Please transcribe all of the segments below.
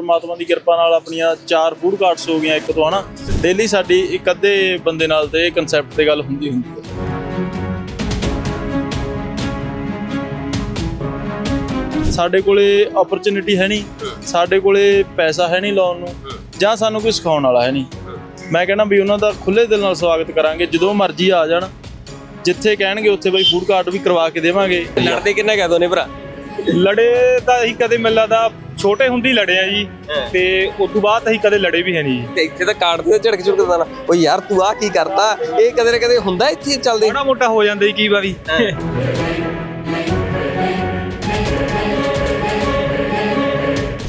ਪ੍ਰਮਾਤਮਾ ਦੀ ਕਿਰਪਾ ਨਾਲ ਆਪਣੀਆਂ ਚਾਰ ਫੂਡ ਕਾਰਟਸ ਹੋ ਗਈਆਂ ਇੱਕ ਤੋਂ ਹਨਾ? ਡੇਲੀ ਸਾਡੀ ਇੱਕ ਅੱਧੇ ਬੰਦੇ ਨਾਲ ਤੇ ਇਹ ਕਨਸੈਪਟ ਤੇ ਗੱਲ ਹੁੰਦੀ ਹੁੰਦੀ ਹੈ। ਸਾਡੇ ਕੋਲੇ ਓਪਰਚੁਨਿਟੀ ਹੈ ਨਹੀਂ। ਸਾਡੇ ਕੋਲੇ ਪੈਸਾ ਹੈ ਨਹੀਂ ਲਾਉਣ ਨੂੰ। ਜਾਂ ਸਾਨੂੰ ਕੋਈ ਸਿਖਾਉਣ ਵਾਲਾ ਹੈ ਨਹੀਂ। ਮੈਂ ਕਹਿੰਦਾ ਵੀ ਉਹਨਾਂ ਦਾ ਖੁੱਲੇ ਦਿਲ ਨਾਲ ਸਵਾਗਤ ਕਰਾਂਗੇ ਜਦੋਂ ਮਰਜ਼ੀ ਆ ਜਾਣ। ਜਿੱਥੇ ਕਹਿਣਗੇ ਉੱਥੇ ਬਈ ਫੂਡ ਕਾਰਟ ਵੀ ਕਰਵਾ ਕੇ ਦੇਵਾਂਗੇ। ਲੜਦੇ ਕਿੰਨਾ ਕਹਿ ਦੋਨੇ ਭਰਾ? ਲੜੇ ਤਾਂ ਅਸੀਂ ਕਦੇ ਮਿਲਦਾ ਦਾ ਛੋਟੇ ਹੁੰਦੇ ਲੜੇ ਆ ਜੀ ਤੇ ਉਸ ਤੋਂ ਬਾਅਦ ਅਸੀਂ ਕਦੇ ਲੜੇ ਵੀ ਹੈ ਨਹੀਂ ਜੀ। ਤੇ ਇੱਥੇ ਤਾਂ ਕਾਰਡ ਤੇ ਝੜਕ ਝੁੜਕ ਦੇਣਾ ਓ ਯਾਰ ਤੂੰ ਆ ਕੀ ਕਰਤਾ ਇਹ ਕਦੇ ਨਾ ਕਦੇ ਹੁੰਦਾ ਇੱਥੇ ਚੱਲਦੇ। ਮਾੜਾ ਮੋਟਾ ਹੋ ਜਾਂਦਾ ਜੀ ਕੀ ਵਾਰੀ।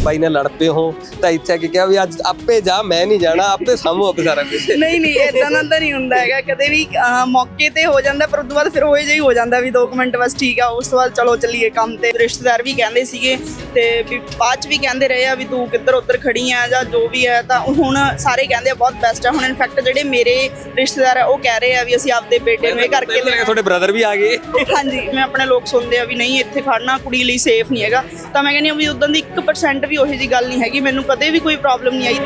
ਬਾਈ ਨਾਲ ਲੜ ਪਏ ਹੋ ਤਾਂ ਇੱਥੇ ਆ ਕੇ ਕਿਹਾ ਵੀ ਅੱਜ ਆਪੇ ਜਾ ਮੈਂ ਨਹੀਂ ਜਾਣਾ ਆਪੇ ਸਾਹਮੂ ਆਪੇ ਸਾਰਾ ਕੁਝ ਨਹੀਂ ਨਹੀਂ ਇਦਾਂ ਦਾ ਤਾਂ ਨਹੀਂ ਹੁੰਦਾ ਹੈਗਾ। ਕਦੇ ਵੀ ਅਹ, ਮੌਕੇ ਤੇ ਹੋ ਜਾਂਦਾ ਪਰ ਉਸ ਤੋਂ ਬਾਅਦ ਫਿਰ ਹੋਏ ਜਿਹੀ ਹੋ ਜਾਂਦਾ ਵੀ 2 ਮਿੰਟ ਬਸ ਠੀਕ ਆ ਉਸ ਤੋਂ ਬਾਅਦ ਚਲੋ ਚੱਲੀਏ ਕੰਮ ਤੇ। ਰਿਸ਼ਤੇਦਾਰ ਵੀ ਕਹਿੰਦੇ ਸੀਗੇ ਤੇ ਵੀ ਬਾਅਦ ਚ ਵੀ ਕਹਿੰਦੇ ਰਹੇ ਆ ਵੀ ਤੂੰ ਕਿੱਧਰ ਉੱਧਰ ਖੜੀ ਆ ਜਾਂ ਜੋ ਵੀ ਹੈ ਤਾਂ ਹੁਣ ਸਾਰੇ ਕਹਿੰਦੇ ਆ ਬਹੁਤ ਬੈਸਟ ਆ। ਹੁਣ ਇਨਫੈਕਟ ਜਿਹੜੇ ਮੇਰੇ ਰਿਸ਼ਤੇਦਾਰ ਆ ਉਹ ਕਹਿ ਰਹੇ ਆ ਵੀ ਅਸੀਂ ਆਪਦੇ ਬੇਟੇ ਨੂੰ ਇਹ ਕਰਕੇ ਦੇਣਾ। ਤੁਹਾਡੇ ਬ੍ਰਦਰ ਵੀ ਆ ਗਏ। ਹਾਂਜੀ ਮੈਂ ਆਪਣੇ ਲੋਕ ਸੁਣਦੇ ਆ ਵੀ ਨਹੀਂ ਇੱਥੇ ਖੜਨਾ ਕੁੜੀ ਲਈ ਸੇਫ ਨਹੀਂ ਹੈਗਾ। ਤਾਂ ਮੈਂ ਕਹਿੰਦੀ ਆ ਵੀ ਉਦੋਂ ਦੀ 1% ਵੀ ਉਹੀ ਜੀ ਗੱਲ ਨਹੀਂ ਹੈਗੀ, ਮੈਨੂੰ ਕਦੇ ਵੀ ਕੋਈ ਪ੍ਰੋਬਲਮ ਨਹੀਂ ਆਈ।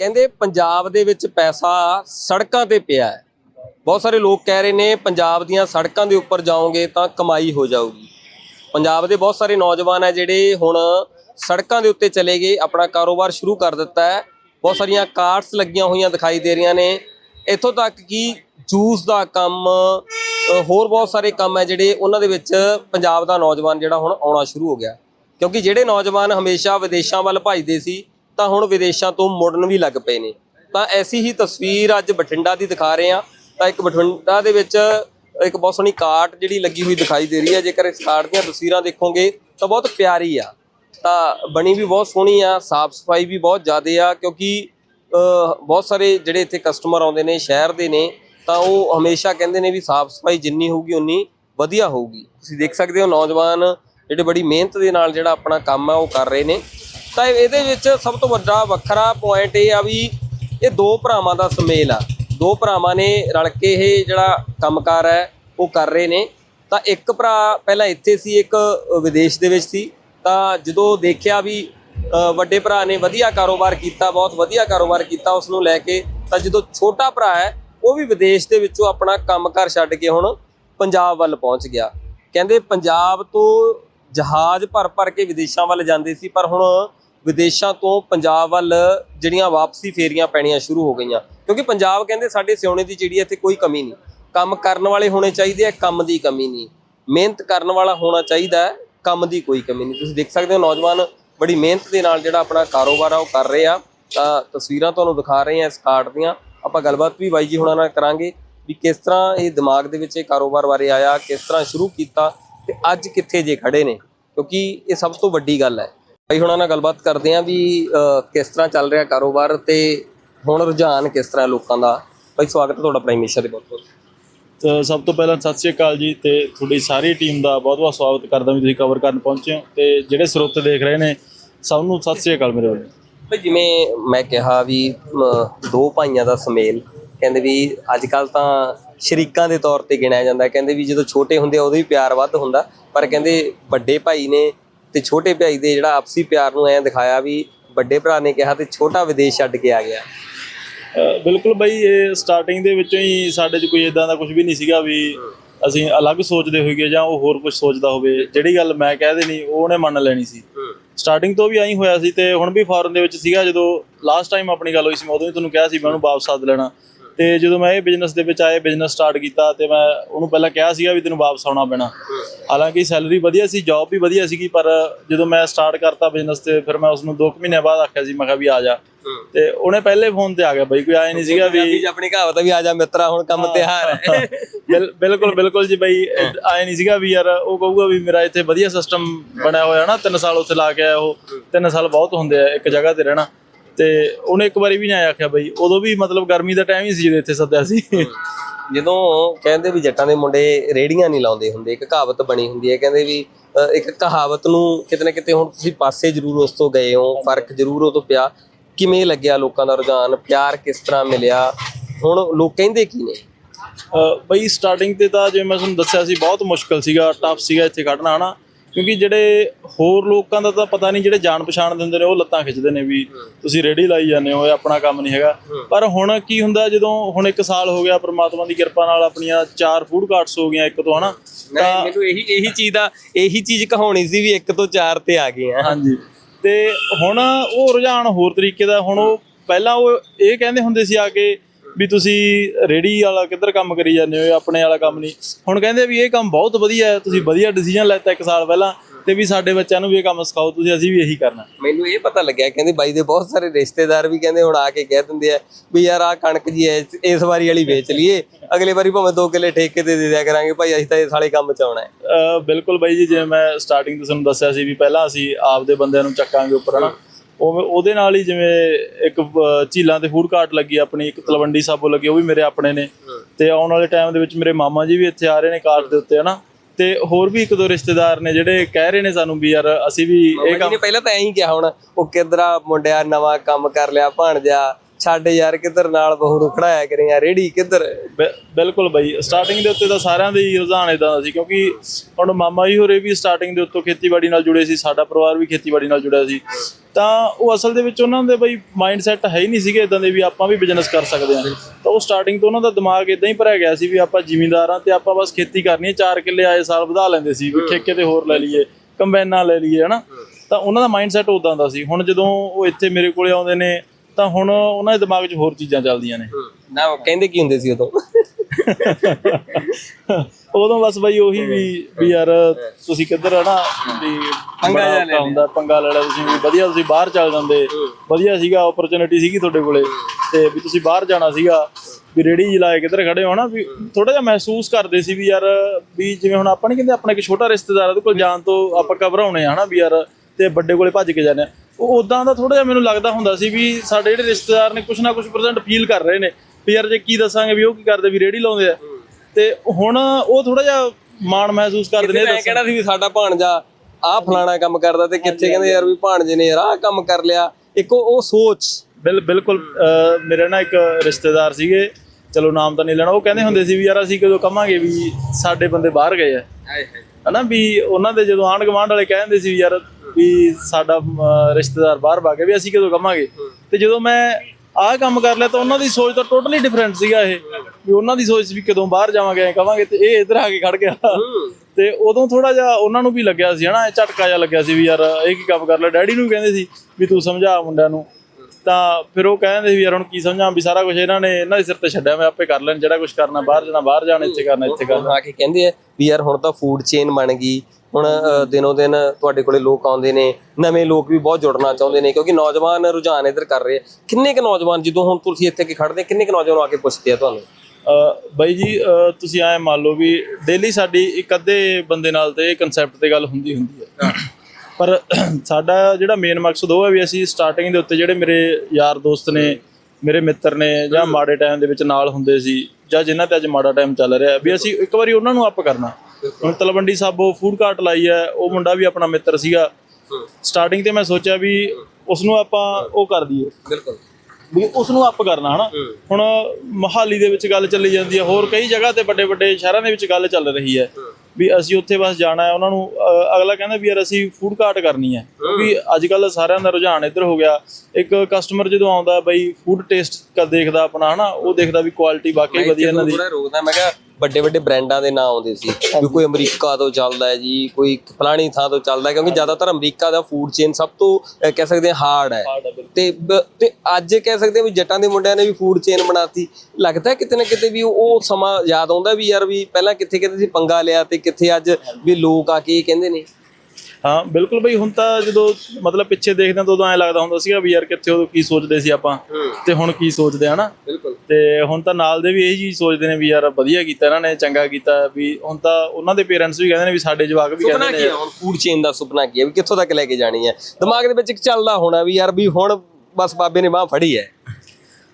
ਕਹਿੰਦੇ ਪੰਜਾਬ ਦੇ ਵਿੱਚ ਪੈਸਾ ਸੜਕਾਂ ਤੇ ਪਿਆ ਹੈ। ਬਹੁਤ ਸਾਰੇ ਲੋਕ ਕਹਿ ਰਹੇ ਨੇ ਪੰਜਾਬ ਦੀਆਂ ਸੜਕਾਂ ਦੇ ਉੱਪਰ ਜਾਓਗੇ ਤਾਂ ਕਮਾਈ ਹੋ ਜਾਊਗੀ। ਪੰਜਾਬ ਦੇ ਬਹੁਤ ਸਾਰੇ ਨੌਜਵਾਨ ਹੈ ਜਿਹੜੇ ਹੁਣ ਸੜਕਾਂ ਦੇ ਉੱਤੇ ਚਲੇ ਗਏ, ਆਪਣਾ ਕਾਰੋਬਾਰ ਸ਼ੁਰੂ ਕਰ ਦਿੱਤਾ ਹੈ। ਬਹੁਤ ਸਾਰੀਆਂ ਕਾਰਟਸ ਲੱਗੀਆਂ ਹੋਈਆਂ ਦਿਖਾਈ ਦੇ ਰਹੀਆਂ ਨੇ। ਇੱਥੋਂ ਤੱਕ ਕਿ ਜੂਸ ਦਾ ਕੰਮ ਹੋਰ ਬਹੁਤ ਸਾਰੇ ਕੰਮ ਹੈ ਜਿਹੜੇ ਉਹਨਾਂ ਦੇ ਵਿੱਚ ਪੰਜਾਬ ਦਾ ਨੌਜਵਾਨ ਜਿਹੜਾ ਹੁਣ ਆਉਣਾ ਸ਼ੁਰੂ ਹੋ ਗਿਆ। ਕਿਉਂਕਿ ਜਿਹੜੇ ਨੌਜਵਾਨ ਹਮੇਸ਼ਾ ਵਿਦੇਸ਼ਾਂ ਵੱਲ ਭੱਜਦੇ ਸੀ ਤਾਂ ਹੁਣ ਵਿਦੇਸ਼ਾਂ ਤੋਂ ਮੁੜਨ ਵੀ ਲੱਗ ਪਏ ਨੇ। ਤਾਂ ਐਸੀ ਹੀ ਤਸਵੀਰ ਅੱਜ ਬਠਿੰਡਾ ਦੀ ਦਿਖਾ ਰਹੇ ਹਾਂ। ਤਾਂ ਇੱਕ ਬਠਿੰਡਾ ਦੇ ਵਿੱਚ ਇੱਕ ਬਹੁਤ ਸੋਹਣੀ ਕਾਰਟ ਜਿਹੜੀ ਲੱਗੀ ਹੋਈ ਦਿਖਾਈ ਦੇ ਰਹੀ ਹੈ। ਜੇਕਰ ਇਸ ਕਾਰਟ ਦੀਆਂ ਤਸਵੀਰਾਂ ਦੇਖੋਗੇ ਤਾਂ ਬਹੁਤ ਪਿਆਰੀ ਆ। ਤਾਂ ਬਣੀ ਵੀ ਬਹੁਤ ਸੋਹਣੀ ਆ, ਸਾਫ਼ ਸਫ਼ਾਈ ਵੀ ਬਹੁਤ ਜ਼ਿਆਦੇ ਆ, ਕਿਉਂਕਿ ਬਹੁਤ ਸਾਰੇ ਜਿਹੜੇ ਇੱਥੇ ਕਸਟਮਰ ਆਉਂਦੇ ਨੇ, ਸ਼ਹਿਰ ਦੇ ਨੇ, ਤਾਂ ਉਹ ਹਮੇਸ਼ਾ ਕਹਿੰਦੇ ਨੇ ਵੀ ਸਾਫ਼ ਸਫ਼ਾਈ ਜਿੰਨੀ ਹੋਊਗੀ ਉਨੀ ਵਧੀਆ ਹੋਊਗੀ। ਤੁਸੀਂ ਦੇਖ ਸਕਦੇ ਹੋ ਨੌਜਵਾਨ ਜਿਹੜੇ ਬੜੀ ਮਿਹਨਤ ਦੇ ਨਾਲ ਜਿਹੜਾ ਆਪਣਾ ਕੰਮ ਆ, ਉਹ ਕਰ ਰਹੇ ਨੇ। ਤਾਂ ਇਹਦੇ ਵਿੱਚ ਸਭ ਤੋਂ ਵੱਡਾ ਵੱਖਰਾ ਪੁਆਇੰਟ ਇਹ ਆ ਵੀ ਇਹ ਦੋ ਭਰਾਵਾਂ ਦਾ ਸੁਮੇਲ ਆ। ਦੋ ਭਰਾਵਾਂ ਨੇ ਰਲ ਕੇ ਇਹ ਜਿਹੜਾ ਕੰਮਕਾਰ ਹੈ, ਉਹ ਕਰ ਰਹੇ ਨੇ। ਤਾਂ ਇੱਕ ਭਰਾ ਪਹਿਲਾਂ ਇੱਥੇ ਸੀ, ਇੱਕ ਵਿਦੇਸ਼ ਦੇ ਵਿੱਚ ਸੀ। ਤਾਂ ਜਦੋਂ ਦੇਖਿਆ ਵੀ ਵੱਡੇ ਭਰਾ ਨੇ ਵਧੀਆ ਕਾਰੋਬਾਰ ਕੀਤਾ, ਬਹੁਤ ਵਧੀਆ ਕਾਰੋਬਾਰ ਕੀਤਾ ਉਸ ਨੂੰ ਲੈ ਕੇ, ਤਾਂ ਜਦੋਂ ਛੋਟਾ ਭਰਾ ਹੈ, ਉਹ ਵੀ ਵਿਦੇਸ਼ ਦੇ ਵਿੱਚੋਂ ਆਪਣਾ ਕੰਮਕਾਰ ਛੱਡ ਕੇ ਹੁਣ ਪੰਜਾਬ ਵੱਲ ਪਹੁੰਚ ਗਿਆ। ਕਹਿੰਦੇ ਪੰਜਾਬ ਤੋਂ ਜਹਾਜ਼ ਭਰ ਭਰ ਕੇ ਵਿਦੇਸ਼ਾਂ ਵੱਲ ਜਾਂਦੇ ਸੀ, ਪਰ ਹੁਣ ਵਿਦੇਸ਼ਾਂ ਤੋਂ ਪੰਜਾਬ ਵੱਲ ਜਿਹੜੀਆਂ ਵਾਪਸੀ ਫੇਰੀਆਂ ਪੈਣੀਆਂ ਸ਼ੁਰੂ ਹੋ ਗਈਆਂ। ਕਿਉਂਕਿ ਪੰਜਾਬ ਕਹਿੰਦੇ ਸਾਡੇ ਸਿਉਣੇ ਦੀ ਜਿਹੜੀ ਇੱਥੇ ਕੋਈ ਕਮੀ ਨਹੀਂ। ਕੰਮ ਕਰਨ ਵਾਲੇ ਹੋਣੇ ਚਾਹੀਦੇ ਆ, ਕੰਮ ਦੀ ਕਮੀ ਨਹੀਂ। ਮਿਹਨਤ ਕਰਨ ਵਾਲਾ ਹੋਣਾ ਚਾਹੀਦਾ ਕੰਮ ਦੀ ਕੋਈ ਕਮੀ ਨਹੀਂ। ਤੁਸੀਂ ਦੇਖ ਸਕਦੇ ਹੋ, ਨੌਜਵਾਨ ਬੜੀ ਮਿਹਨਤ ਦੇ ਨਾਲ ਜਿਹੜਾ ਆਪਣਾ ਕਾਰੋਬਾਰ ਆ, ਉਹ ਕਰ ਰਹੇ ਆ। ਤਾਂ ਤਸਵੀਰਾਂ ਤੁਹਾਨੂੰ ਦਿਖਾ ਰਹੇ ਆ ਇਸ ਕਾਰਡ ਦੀਆਂ। ਆਪਾਂ ਗੱਲਬਾਤ ਵੀ ਬਾਈ ਜੀ ਹੁਣਾਂ ਨਾਲ ਕਰਾਂਗੇ ਵੀ ਕਿਸ ਤਰ੍ਹਾਂ ਇਹ ਦਿਮਾਗ ਦੇ ਵਿੱਚ ਇਹ ਕਾਰੋਬਾਰ ਬਾਰੇ ਆਇਆ, ਕਿਸ ਤਰ੍ਹਾਂ ਸ਼ੁਰੂ ਕੀਤਾ ਤੇ ਅੱਜ ਕਿੱਥੇ ਜੇ ਖੜੇ ਨੇ। ਕਿਉਂਕਿ ਇਹ ਸਭ ਤੋਂ ਵੱਡੀ ਗੱਲ ਹੈ। ਬਾਈ ਹੁਣਾਂ ਨਾਲ ਗੱਲਬਾਤ ਕਰਦੇ ਆ ਵੀ ਕਿਸ ਤਰ੍ਹਾਂ ਚੱਲ ਰਿਹਾ ਕਾਰੋਬਾਰ ਤੇ ਹੁਣ ਰੁਝਾਨ ਕਿਸ ਤਰ੍ਹਾਂ ਲੋਕਾਂ ਦਾ। ਬਾਈ, ਸਵਾਗਤ ਹੈ ਤੁਹਾਡਾ ਪ੍ਰਾਈਮ ਮਿਨਿਸਟਰ ਦੇ ਬਹੁਤ ਬਹੁਤ ਸਭ ਤੋਂ ਪਹਿਲਾਂ ਸਤਿ ਸ਼੍ਰੀ ਅਕਾਲ ਜੀ ਤੇ ਤੁਹਾਡੀ ਸਾਰੀ ਟੀਮ ਦਾ ਬਹੁਤ-ਬਹੁਤ ਸਵਾਗਤ ਕਰਦਾ ਵੀ ਤੁਸੀਂ ਕਵਰ ਕਰਨ ਪਹੁੰਚੇ ਹੋ ਤੇ ਜਿਹੜੇ ਸਰੋਤੇ ਦੇਖ ਰਹੇ ਨੇ, ਸਭ ਨੂੰ ਸਤਿ ਸ਼੍ਰੀ ਅਕਾਲ ਮੇਰੇ ਵੱਲੋਂ। ਬਈ ਜਿਵੇਂ ਮੈਂ ਕਿਹਾ ਵੀ ਦੋ ਭਾਈਆਂ ਦਾ ਸਮੇਲ, ਕਹਿੰਦੇ ਵੀ ਅੱਜ ਕੱਲ ਤਾਂ ਸ਼ਰੀਕਾਂ ਦੇ ਤੌਰ ਤੇ ਗਿਣਿਆ ਜਾਂਦਾ, ਕਹਿੰਦੇ ਵੀ ਜਦੋਂ ਛੋਟੇ ਹੁੰਦੇ ਆ ਉਦੋਂ ਵੀ ਪਿਆਰ ਵੱਧ ਹੁੰਦਾ, ਪਰ ਕਹਿੰਦੇ ਵੱਡੇ ਭਾਈ ਨੇ ਤੇ ਛੋਟੇ ਭਾਈ ਦੇ ਜਿਹੜਾ ਆਪਸੀ ਪਿਆਰ ਨੂੰ ਐਂ ਦਿਖਾਇਆ ਵੀ ਵੱਡੇ ਭਰਾ ਨੇ ਕਿਹਾ ਤੇ ਛੋਟਾ ਵਿਦੇਸ਼ ਛੱਡ ਕੇ ਆ ਗਿਆ। ਬਿਲਕੁਲ ਬਾਈ ਇਹ ਸਟਾਰਟਿੰਗ ਦੇ ਵਿੱਚੋਂ ਹੀ ਸਾਡੇ 'ਚ ਕੋਈ ਇਦਾਂ ਦਾ ਕੁਝ ਵੀ ਨਹੀਂ ਸੀਗਾ ਵੀ ਅਸੀਂ ਅਲੱਗ ਸੋਚਦੇ ਹੋਈਏ ਜਾਂ ਉਹ ਹੋਰ ਕੁਝ ਸੋਚਦਾ ਹੋਵੇ। ਜਿਹੜੀ ਗੱਲ ਮੈਂ ਕਹਿ ਦੇਣੀ ਉਹ ਉਹਨੇ ਮੰਨ ਲੈਣੀ ਸੀ। ਸਟਾਰਟਿੰਗ ਤੋਂ ਵੀ ਐਂ ਹੋਇਆ ਸੀ ਤੇ ਹੁਣ ਵੀ ਫੋਰਨ ਦੇ ਵਿੱਚ ਸੀਗਾ ਜਦੋਂ ਲਾਸਟ ਟਾਈਮ ਆਪਣੀ ਗੱਲ ਹੋਈ ਸੀ ਮੈਂ ਉਦੋਂ ਹੀ ਤੁਹਾਨੂੰ ਕਿਹਾ ਸੀ ਮੈਂ ਉਹਨੂੰ ਵਾਪਸ ਸੱਦ ਲੈਣਾ। ਤੇ ਜਦੋਂ ਮੈਂ ਇਹ ਬਿਜ਼ਨਸ ਦੇ ਵਿੱਚ ਆਏ ਬਿਜ਼ਨਸ ਸਟਾਰਟ ਕੀਤਾ ਤੇ ਮੈਂ ਉਹਨੂੰ ਪਹਿਲਾਂ ਕਿਹਾ ਸੀਗਾ ਵੀ ਤੈਨੂੰ ਵਾਪਸ ਆਉਣਾ ਪੈਣਾ। ਹਾਲਾਂਕਿ ਸੈਲਰੀ ਵਧੀਆ ਸੀ ਜੌਬ ਵੀ ਵਧੀਆ ਸੀਗੀ ਪਰ ਜਦੋਂ ਮੈਂ ਸਟਾਰਟ ਕਰਤਾ ਬਿਜ਼ਨਸ ਤੇ ਫਿਰ ਮੈਂ ਉਸ ਨੂੰ 2 ਮਹੀਨੇ ਬਾਅਦ ਆਖਿਆ ਸੀ ਮੈਂ ਕਿਹਾ ਵੀ ਆ ਜਾ। ਤੇ ਉਹਨੇ ਪਹਿਲੇ ਫੋਨ ਤੇ ਆ ਗਿਆ ਬਈ ਕੋਈ ਆਏ ਨਹੀਂ ਸੀਗਾ ਵੀ ਆਪਣੀ ਕਹਾਵਤ ਵੀ ਆ ਜਾ ਮਿੱਤਰਾ ਹੁਣ ਕੰਮ ਤਿਆਰ ਹੈ ਬਿਲ- ਬਿਲਕੁਲ ਬਿਲਕੁਲ ਜੀ ਬਈ ਆਏ ਨਹੀਂ ਸੀਗਾ ਵੀ ਯਾਰ ਉਹ ਕਹੂਗਾ ਵੀ ਮੇਰਾ ਇੱਥੇ ਵਧੀਆ ਸਿਸਟਮ ਬਣਿਆ ਹੋਇਆ ਨਾ 3 ਸਾਲ ਉੱਥੇ ਲਾ ਕੇ ਆਇਆ ਉਹ। 3 ਸਾਲ ਬਹੁਤ ਹੁੰਦੇ ਆ ਇੱਕ ਜਗ੍ਹਾ ਤੇ ਰਹਿਣਾ। ਤੇ ਉਹਨੇ ਇੱਕ ਵਾਰੀ ਵੀ ਨਹੀਂ ਆਇਆ ਆਖਿਆ ਬਈ। ਉਦੋਂ ਵੀ ਮਤਲਬ ਗਰਮੀ ਦਾ ਟਾਈਮ ਹੀ ਸੀ ਜਦੋਂ ਇੱਥੇ ਸੱਦਿਆ ਸੀ। ਜਦੋਂ ਕਹਿੰਦੇ ਵੀ ਜੱਟਾਂ ਦੇ ਮੁੰਡੇ ਰੇੜੀਆਂ ਨਹੀਂ ਲਾਉਂਦੇ ਹੁੰਦੇ ਇੱਕ ਕਹਾਵਤ ਬਣੀ ਹੁੰਦੀ ਹੈ ਕਹਿੰਦੇ ਵੀ ਇੱਕ ਕਹਾਵਤ ਨੂੰ ਕਿਤੇ ਨਾ ਕਿਤੇ ਹੁਣ ਤੁਸੀਂ ਪਾਸੇ ਜ਼ਰੂਰ ਉਸ ਤੋਂ ਗਏ ਹੋ ਫ਼ਰਕ ਜ਼ਰੂਰ ਉਹ ਤੋਂ ਪਿਆ। ਕਿਵੇਂ ਲੱਗਿਆ ਲੋਕਾਂ ਦਾ ਰੁਝਾਨ ਪਿਆਰ ਕਿਸ ਤਰ੍ਹਾਂ ਮਿਲਿਆ? ਹੁਣ ਲੋਕ ਕਹਿੰਦੇ ਕੀ ਨੇ? ਬਈ ਸਟਾਰਟਿੰਗ ਤੇ ਤਾਂ ਜਿਵੇਂ ਮੈਂ ਤੁਹਾਨੂੰ ਦੱਸਿਆ ਸੀ ਬਹੁਤ ਮੁਸ਼ਕਲ ਸੀਗਾ ਟਫ ਸੀਗਾ ਇੱਥੇ ਕੱਢਣਾ ਹਨਾ? ਕਿਉਂਕਿ ਜਿਹੜੇ ਹੋਰ ਲੋਕਾਂ ਦਾ ਤਾਂ ਪਤਾ ਨਹੀਂ ਜਿਹੜੇ ਜਾਣ ਪਛਾਣ ਦੇ ਹੁੰਦੇ ਨੇ ਉਹ ਲੱਤਾਂ ਖਿੱਚਦੇ ਨੇ ਵੀ ਤੁਸੀਂ ਰੇੜੀ ਲਾਈ ਜਾਂਦੇ ਹੋ ਇਹ ਆਪਣਾ ਕੰਮ ਨਹੀਂ ਹੈਗਾ। ਪਰ ਹੁਣ ਕੀ ਹੁੰਦਾ ਜਦੋਂ ਹੁਣ ਇੱਕ ਸਾਲ ਹੋ ਗਿਆ ਪ੍ਰਮਾਤਮਾ ਦੀ ਕਿਰਪਾ ਨਾਲ ਆਪਣੀਆਂ ਚਾਰ ਫੂਡ ਕਾਰਟਸ ਹੋ ਗਈਆਂ ਇੱਕ ਤੋਂ ਹਨਾ? ਮੈਂ ਮੈਨੂੰ ਇਹੀ ਇਹੀ ਚੀਜ਼ ਦਾ ਇਹੀ ਚੀਜ਼ ਕਹਾਉਣੀ ਸੀ ਵੀ ਇੱਕ ਤੋਂ ਚਾਰ ਤੇ ਆ ਗਏ ਆ ਹਾਂਜੀ। ਤੇ ਹੁਣ ਉਹ ਰੁਝਾਨ ਹੋਰ ਤਰੀਕੇ ਦਾ ਹੁਣ ਉਹ ਪਹਿਲਾਂ ਉਹ ਇਹ ਕਹਿੰਦੇ ਹੁੰਦੇ ਸੀ ਆ ਕੇ ਵੀ ਤੁਸੀਂ ਰੇੜੀ ਵਾਲਾ ਕਿੱਧਰ ਕੰਮ ਕਰੀ ਜਾਂਦੇ ਹੋ ਇਹ ਆਪਣੇ ਵਾਲਾ ਕੰਮ ਨਹੀਂ? ਹੁਣ ਕਹਿੰਦੇ ਵੀ ਇਹ ਕੰਮ ਬਹੁਤ ਵਧੀਆ ਹੈ ਤੁਸੀਂ ਵਧੀਆ ਡਿਸੀਜਨ ਲੈਤਾ ਇੱਕ ਸਾਲ ਪਹਿਲਾਂ ਤੇ ਵੀ ਸਾਡੇ ਬੱਚਿਆਂ ਨੂੰ ਵੀ ਇਹ ਕੰਮ ਸਿਖਾਓ ਤੁਸੀਂ ਅਸੀਂ ਵੀ ਇਹੀ ਕਰਨਾ। ਮੈਨੂੰ ਇਹ ਪਤਾ ਲੱਗਿਆ ਕਹਿੰਦੇ ਬਾਈ ਦੇ ਬਹੁਤ ਸਾਰੇ ਰਿਸ਼ਤੇਦਾਰ ਵੀ ਕਹਿੰਦੇ ਹੁਣ ਆ ਕੇ ਕਹਿ ਦਿੰਦੇ ਆ ਵੀ ਯਾਰ ਆ ਕਣਕ ਜੀ ਐ ਇਸ ਵਾਰੀ ਵਾਲੀ ਵੇਚ ਲਈਏ ਅਗਲੇ ਵਾਰੀ ਭਾਵੇਂ 2 ਕਿੱਲੇ ਠੇਕੇ ਤੇ ਦੇ ਦਿਆ ਕਰਾਂਗੇ ਭਾਈ ਅਸੀਂ ਤਾਂ ਇਹ ਸਾਲੇ ਕੰਮ ਚ ਆਉਣਾ ਹੈ। ਬਿਲਕੁਲ ਬਾਈ ਜੀ ਜਿਵੇਂ ਮੈਂ ਸਟਾਰਟਿੰਗ ਤੋਂ ਤੁਹਾਨੂੰ ਦੱਸਿਆ ਸੀ ਵੀ ਪਹਿਲਾਂ ਅਸੀਂ ਆਪਦੇ ਬੰਦਿਆਂ ਨੂੰ ਚੱਕਾਂਗੇ ਉੱਪਰ ਹਨਾ? ਉਹ ਉਹਦੇ ਨਾਲ ਹੀ ਜਿਵੇਂ ਇੱਕ ਝੀਲਾਂ ਤੇ ਫੂਡ ਕਾਰਟ ਲੱਗੀ ਆਪਣੀ ਇੱਕ ਤਲਵੰਡੀ ਸਾਬੋ ਲੱਗੀ ਉਹ ਵੀ ਮੇਰੇ ਆਪਣੇ ਨੇ। ਤੇ ਆਉਣ ਵਾਲੇ ਟਾਈਮ ਦੇ ਵਿੱਚ ਮੇਰੇ ਮਾਮਾ ਜੀ ਵੀ ਇੱਥੇ ਆ ਰਹੇ ਨੇ ਕਾਰਟ ਦੇ ਉੱਤੇ ਹਨਾ? ਤੇ ਹੋਰ ਵੀ ਇੱਕ ਦੋ ਰਿਸ਼ਤੇਦਾਰ ਨੇ ਜਿਹੜੇ ਕਹਿ ਰਹੇ ਨੇ ਸਾਨੂੰ ਵੀ ਯਾਰ ਅਸੀਂ ਵੀ ਇਹ ਕੰਮ ਪਹਿਲਾਂ ਤਾਂ ਐਂ ਹੀ ਕਿਹਾ ਹੁਣ ਉਹ ਕਿਧਰਾ ਮੁੰਡਿਆ ਨਵਾਂ ਕੰਮ ਕਰ ਲਿਆ ਭਾਣਜਾ ਛੱਡ ਯਾਰ ਕਿੱਧਰ ਨਾਲ ਬਹੂ ਨੂੰ ਖੜਾਇਆ ਕਰੇ ਯਾਰ ਰੇੜੀ ਕਿੱਧਰ? ਬਿ- ਬਿਲਕੁਲ ਬਈ ਸਟਾਰਟਿੰਗ ਦੇ ਉੱਤੇ ਤਾਂ ਸਾਰਿਆਂ ਦੇ ਹੀ ਰੁਝਾਨ ਇਦਾਂ ਦਾ ਸੀ ਕਿਉਂਕਿ ਹੁਣ ਮਾਮਾ ਜੀ ਹੋਰੇ ਵੀ ਸਟਾਰਟਿੰਗ ਦੇ ਉੱਤੋਂ ਖੇਤੀਬਾੜੀ ਨਾਲ ਜੁੜੇ ਸੀ ਸਾਡਾ ਪਰਿਵਾਰ ਵੀ ਖੇਤੀਬਾੜੀ ਨਾਲ ਜੁੜਿਆ ਸੀ। ਤਾਂ ਉਹ ਅਸਲ ਦੇ ਵਿੱਚ ਉਹਨਾਂ ਦੇ ਬਈ ਮਾਈਂਡ ਸੈਟ ਹੈ ਹੀ ਨਹੀਂ ਸੀਗੇ ਇਦਾਂ ਦੇ ਵੀ ਆਪਾਂ ਵੀ ਬਿਜ਼ਨਸ ਕਰ ਸਕਦੇ ਹਾਂ। ਤਾਂ ਉਹ ਸਟਾਰਟਿੰਗ ਤੋਂ ਉਹਨਾਂ ਦਾ ਦਿਮਾਗ ਇਦਾਂ ਹੀ ਭਰਿਆ ਗਿਆ ਸੀ ਵੀ ਆਪਾਂ ਜ਼ਿਮੀਂਦਾਰ ਹਾਂ ਤੇ ਆਪਾਂ ਬਸ ਖੇਤੀ ਕਰਨੀ ਹੈ 4 ਕਿੱਲੇ ਆਏ ਸਾਲ ਵਧਾ ਲੈਂਦੇ ਸੀ ਵੀ ਠੇਕੇ ਤੇ ਹੋਰ ਲੈ ਲਈਏ ਕੰਬਾਈਨਾਂ ਲੈ ਲਈਏ ਹਨਾ? ਤਾਂ ਉਹਨਾਂ ਦਾ ਮਾਈਂਡ ਸੈਟ ਉਦਾਂ ਦਾ ਸੀ। ਹੁਣ ਜਦੋਂ ਉਹ ਇੱਥੇ ਮੇਰੇ ਕੋਲੇ ਆਉਂਦੇ ਨੇ ਤਾਂ ਹੁਣ ਉਹਨਾਂ ਦੇ ਦਿਮਾਗ 'ਚ ਹੋਰ ਚੀਜ਼ਾਂ ਚੱਲਦੀਆਂ ਨੇ। ਨਾ ਉਹ ਕਹਿੰਦੇ ਕੀ ਹੁੰਦੇ ਸੀ ਉਦੋਂ? ਉਦੋਂ ਬਸ ਬਈ ਉਹੀ ਵੀ ਵੀ ਯਾਰ ਤੁਸੀਂ ਕਿੱਧਰ ਆ ਨਾ ਵੀ ਪੰਗਾ ਜਿਹਾ ਲੈ ਹੁੰਦਾ ਪੰਗਾ ਲੈ ਲਿਆ ਤੁਸੀਂ ਵੀ ਵਧੀਆ ਤੁਸੀਂ ਬਾਹਰ ਚੱਲ ਜਾਂਦੇ। ਵਧੀਆ ਸੀਗਾ ਓਪਰਚੁਨਿਟੀ ਸੀਗੀ ਤੁਹਾਡੇ ਕੋਲੇ। ਤੇ ਵੀ ਤੁਸੀਂ ਬਾਹਰ ਜਾਣਾ ਸੀਗਾ ਵੀ ਰੇੜੀ ਜੀ ਲਾਏ ਕਿੱਧਰ ਖੜੇ ਹੋ ਨਾ ਵੀ ਥੋੜਾ ਜਿਹਾ ਮਹਿਸੂਸ ਕਰਦੇ ਸੀ ਵੀ ਯਾਰ ਵੀ ਜਿਵੇਂ ਹੁਣ ਆਪਾਂ ਨਹੀਂ ਕਹਿੰਦੇ ਆਪਣਾ ਇੱਕ ਛੋਟਾ ਰਿਸ਼ਤੇਦਾਰ ਉਹਦੇ ਕੋਲ ਜਾਣ ਤੋਂ ਆਪਾਂ ਘਬਰਾਉਣੇ ਆ ਹਨਾ ਵੀ ਯਾਰ ਤੇ ਵੱਡੇ ਕੋਲੇ ਭੱਜ ਕੇ ਜਾਂਦੇ ਆ। ਉਹ ਉਦਾਂ ਦਾ ਥੋੜਾ ਜਿਹਾ ਮੈਨੂੰ ਲੱਗਦਾ ਹੁੰਦਾ ਸੀ ਵੀ ਸਾਡੇ ਜਿਹੜੇ ਰਿਸ਼ਤੇਦਾਰ ਨੇ ਕੁਛ ਨਾ ਕੁਛ ਪਰਸੈਂਟ ਫੀਲ ਕਰ ਰਹੇ ਨੇ ਵੀ ਯਾਰ ਜੇ ਕੀ ਦੱਸਾਂਗੇ ਵੀ ਉਹ ਕੀ ਕਰਦੇ ਵੀ ਰੇੜੀ ਲਾਉਂਦੇ ਆ। ਤੇ ਹੁਣ ਉਹ ਥੋੜਾ ਜਿਹਾ ਮਾਣ ਮਹਿਸੂਸ ਕਰਦੇ ਨੇ ਮੈਂ ਕਿਹੜਾ ਸੀ ਵੀ ਸਾਡਾ ਭਾਣਜਾ ਆਹ ਫਲਾਣਾ ਕੰਮ ਕਰਦਾ ਤੇ ਕਿੱਥੇ ਕਹਿੰਦੇ ਯਾਰ ਵੀ ਭਾਣਜੇ ਨੇ ਯਾਰ ਆਹ ਕੰਮ ਕਰ ਲਿਆ। ਇੱਕ ਉਹ ਸੋਚ। ਬਿਲ ਬਿਲਕੁਲ ਮੇਰੇ ਨਾਲ ਇੱਕ ਰਿਸ਼ਤੇਦਾਰ ਸੀਗੇ ਚਲੋ ਨਾਮ ਤਾਂ ਨਹੀਂ ਲੈਣਾ ਉਹ ਕਹਿੰਦੇ ਹੁੰਦੇ ਸੀ ਵੀ ਯਾਰ ਅਸੀਂ ਕਦੋਂ ਕਵਾਂਗੇ ਵੀ ਸਾਡੇ ਬੰਦੇ ਬਾਹਰ ਗਏ ਆ। ਹਨਾ ਵੀ ਉਹਨਾਂ ਦੇ ਜਦੋਂ ਆਂਢ ਗੁਆਂਢ ਵਾਲੇ ਕਹਿੰਦੇ ਸੀ ਵੀ ਯਾਰ ਵੀ ਸਾਡਾ ਰਿਸ਼ਤੇਦਾਰ ਬਾਹਰ ਭਾ ਗਿਆ ਵੀ ਅਸੀਂ ਕਦੋਂ ਕਵਾਂਗੇ ਤੇ ਜਦੋਂ ਮੈਂ ਆਹ ਕੰਮ ਕਰ ਲਿਆ ਤਾਂ ਉਹਨਾਂ ਦੀ ਸੋਚ ਤਾਂ ਟੋਟਲੀ ਡਿਫਰੈਂਟ ਸੀਗਾ ਇਹ ਵੀ ਉਹਨਾਂ ਦੀ ਸੋਚ ਵੀ ਕਦੋਂ ਬਾਹਰ ਜਾਵਾਂਗੇ ਐਂ ਕਵਾਂਗੇ ਤੇ ਇਹ ਇੱਧਰ ਆ ਕੇ ਖੜ ਗਿਆ। ਤੇ ਉਦੋਂ ਥੋੜਾ ਜਿਹਾ ਉਹਨਾਂ ਨੂੰ ਵੀ ਲੱਗਿਆ ਸੀ ਹਨਾ ਇਹ ਝਟਕਾ ਜਿਹਾ ਲੱਗਿਆ ਸੀ ਵੀ ਯਾਰ ਇਹ ਕੀ ਕੰਮ ਕਰ ਲਿਆ? ਡੈਡੀ ਨੂੰ ਕਹਿੰਦੇ ਸੀ ਵੀ ਤੂੰ ਸਮਝਾ ਮੁੰਡਿਆਂ ਨੂੰ। ਤਾਂ ਫਿਰ ਉਹ ਕਹਿੰਦੇ ਸੀ ਵੀ ਯਾਰ ਹੁਣ ਕੀ ਸਮਝਾਂ ਵੀ ਸਾਰਾ ਕੁਝ ਇਹਨਾਂ ਨੇ ਇਹਨਾਂ ਦੇ ਸਿਰ ਤੇ ਛੱਡਿਆ ਮੈਂ ਆਪੇ ਕਰ ਲੈਣ ਜਿਹੜਾ ਕੁਝ ਕਰਨਾ ਬਾਹਰ ਜਾਣਾ ਬਾਹਰ ਜਾਣਾ ਇੱਥੇ ਕਰਨਾ ਇੱਥੇ ਕਰਨਾ। ਆ ਕੇ ਕਹਿੰਦੇ ਆ ਵੀ ਯਾਰ ਹੁਣ ਤਾਂ ਫੂਡ ਚੇਨ ਬਣ ਗਈ ਹੁਣ ਦਿਨੋਂ ਦਿਨ ਤੁਹਾਡੇ ਕੋਲੇ ਲੋਕ ਆਉਂਦੇ ਨੇ ਨਵੇਂ ਲੋਕ ਵੀ ਬਹੁਤ ਜੁੜਨਾ ਚਾਹੁੰਦੇ ਨੇ ਕਿਉਂਕਿ ਨੌਜਵਾਨ ਰੁਝਾਨ ਇਧਰ ਕਰ ਰਹੇ ਆ। ਕਿੰਨੇ ਕੁ ਨੌਜਵਾਨ ਜਦੋਂ ਹੁਣ ਤੁਸੀਂ ਇੱਥੇ ਕਿ ਖੜਦੇ ਕਿੰਨੇ ਕੁ ਨੌਜਵਾਨ ਆ ਕੇ ਪੁੱਛਦੇ ਆ ਤੁਹਾਨੂੰ? ਅ, ਬਾਈ ਜੀ ਤੁਸੀਂ ਐ ਮੰਨ ਲਓ ਵੀ ਡੇਲੀ ਸਾਡੀ ਇੱਕ ਅੱਧੇ ਬੰਦੇ ਨਾਲ ਤੇ ਇਹ ਕਨਸੈਪਟ ਤੇ ਗੱਲ ਹੁੰਦੀ ਹੁੰਦੀ ਹੈ। ਪਰ ਸਾਡਾ ਜਿਹੜਾ ਮੇਨ ਮਕਸਦ ਉਹ ਹੈ ਵੀ ਅਸੀਂ ਸਟਾਰਟਿੰਗ ਦੇ ਉੱਤੇ ਜਿਹੜੇ ਮੇਰੇ ਯਾਰ ਦੋਸਤ ਨੇ ਮੇਰੇ ਮਿੱਤਰ ਨੇ ਜਾਂ ਮਾੜੇ ਟਾਈਮ ਦੇ ਵਿੱਚ ਨਾਲ ਹੁੰਦੇ ਸੀ ਜਾਂ ਜਿਨ੍ਹਾਂ ਤੇ ਅੱਜ ਮਾੜਾ ਟਾਈਮ ਚੱਲ ਰਿਹਾ ਵੀ ਅਸੀਂ ਇੱਕ ਵਾਰੀ ਉਹਨਾਂ ਨੂੰ ਅਪ ਕਰਨਾ। ਹੁਣ ਤਲਵੰਡੀ ਸਾਬੋ ਫੂਡ ਕਾਰਟ ਲਾਈ ਹੈ ਉਹ ਮੁੰਡਾ ਵੀ ਆਪਣਾ ਮਿੱਤਰ ਸੀਗਾ। ਸਟਾਰਟਿੰਗ ਤੇ ਮੈਂ ਸੋਚਿਆ ਵੀ ਉਸ ਨੂੰ ਆਪਾਂ ਉਹ ਕਰ ਦਈਏ। ਬਿਲਕੁਲ। ਵੀ ਉਸ ਨੂੰ ਅਪ ਕਰਨਾ ਹਨਾ? ਹੁਣ ਮਹਾਲੀ ਦੇ ਵਿੱਚ ਗੱਲ ਚੱਲੀ ਜਾਂਦੀ ਹੈ ਹੋਰ ਕਈ ਜਗ੍ਹਾ ਤੇ ਵੱਡੇ ਵੱਡੇ ਸ਼ਹਿਰਾਂ ਦੇ ਵਿੱਚ ਗੱਲ ਚੱਲ ਰਹੀ ਹੈ। ਵੀ ਅਸੀਂ ਉੱਥੇ ਬਸ ਜਾਣਾ ਹੈ ਉਹਨਾਂ ਨੂੰ ਅਗਲਾ ਕਹਿੰਦਾ ਵੀ ਯਾਰ ਅਸੀਂ ਫੂਡ ਕਾਰਟ ਕਰਨੀ ਹੈ। ਕਿਉਂਕਿ ਅੱਜ ਕੱਲ ਸਾਰਿਆਂ ਦਾ ਰੁਝਾਨ ਇੱਧਰ ਹੋ ਗਿਆ। ਇੱਕ ਕਸਟਮਰ ਜਦੋਂ ਆਉਂਦਾ ਬਈ ਫੂਡ ਟੇਸਟ ਕਰ ਦੇਖਦਾ ਆਪਣਾ ਹਨਾ? ਉਹ ਦੇਖਦਾ ਵੀ ਕੁਆਲਿਟੀ ਵਾਕਈ ਵਧੀਆ ਇਹਨਾਂ ਦੀ। ਰੋਕਦਾ ਮੈਂ ਕਿਹਾ ਵੱਡੇ ਵੱਡੇ ਬ੍ਰਾਂਡਾਂ ਦੇ ਨਾਂ ਆਉਂਦੇ ਸੀ। ਵੀ ਕੋਈ ਅਮਰੀਕਾ ਤੋਂ ਚੱਲਦਾ ਹੈ ਜੀ ਕੋਈ ਫਲਾਣੀ ਥਾਂ ਤੋਂ ਚੱਲਦਾ ਹੈ, ਕਿਉਂਕਿ ਜ਼ਿਆਦਾਤਰ ਅਮਰੀਕਾ ਦਾ ਫੂਡ ਚੇਨ ਸਭ ਤੋਂ ਅਹ, ਕਹਿ ਸਕਦੇ ਹਾਂ ਹਾਰਡ ਹੈ। ਤੇ ਬ- ਤੇ ਅੱਜ ਕਹਿ ਸਕਦੇ ਹਾਂ ਵੀ ਜੱਟਾਂ ਦੇ ਮੁੰਡਿਆਂ ਨੇ ਵੀ ਫੂਡ ਚੇਨ ਬਣਾਤੀ। ਲੱਗਦਾ ਹੈ ਕਿਤੇ ਨਾ ਕਿਤੇ ਵੀ ਉਹ ਸਮਾਂ ਯਾਦ ਆਉਂਦਾ ਵੀ ਯਾਰ ਵੀ ਪਹਿਲਾਂ ਕਿੱਥੇ ਕਹਿੰਦੇ ਸੀ ਪੰਗਾ ਲਿਆ ਤੇ ਕਿੱਥੇ ਅੱਜ ਵੀ ਲੋਕ ਆ ਕੇ ਇਹ ਕਹਿੰਦੇ ਨੇ। ਹਾਂ ਬਿਲਕੁਲ ਬਈ ਹੁਣ ਤਾਂ ਜਦੋਂ ਮਤਲਬ ਪਿੱਛੇ ਦੇਖਦੇ ਹਾਂ ਤਾਂ ਉਦੋਂ ਐਂ ਲੱਗਦਾ ਹੁੰਦਾ ਸੀਗਾ ਵੀ ਯਾਰ ਕਿੱਥੇ ਉਦੋਂ ਕੀ ਸੋਚਦੇ ਸੀ ਆਪਾਂ ਤੇ ਹੁਣ ਕੀ ਸੋਚਦੇ ਆ ਬਿਲਕੁਲ। ਤੇ ਹੁਣ ਤਾਂ ਨਾਲ ਦੇ ਵੀ ਇਹ ਚੀਜ਼ ਸੋਚਦੇ ਨੇ ਵੀ ਯਾਰ ਵਧੀਆ ਕੀਤਾ ਇਹਨਾਂ ਨੇ ਚੰਗਾ ਕੀਤਾ ਵੀ ਹੁਣ ਤਾਂ ਉਹਨਾਂ ਦੇ ਪੇਰੈਂਟਸ ਵੀ ਕਹਿੰਦੇ ਨੇ ਵੀ ਸਾਡੇ ਜਵਾਕ ਵੀ ਸੁਪਨਾ ਕਹਿੰਦੇ ਕੀ ਨੇ ਹੈ ਹੁਣ ਫੂਡ ਚੇਨ ਦਾ ਸੁਪਨਾ ਕੀ ਹੈ ਵੀ ਕਿੱਥੋਂ ਤੱਕ ਲੈ ਕੇ ਜਾਣੀ ਹੈ ਦਿਮਾਗ ਦੇ ਵਿੱਚ ਇੱਕ ਚੱਲਦਾ ਹੋਣਾ ਵੀ ਯਾਰ ਵੀ ਹੁਣ ਬਸ ਬਾਬੇ ਨੇ ਬਾਹ ਫੜੀ ਹੈ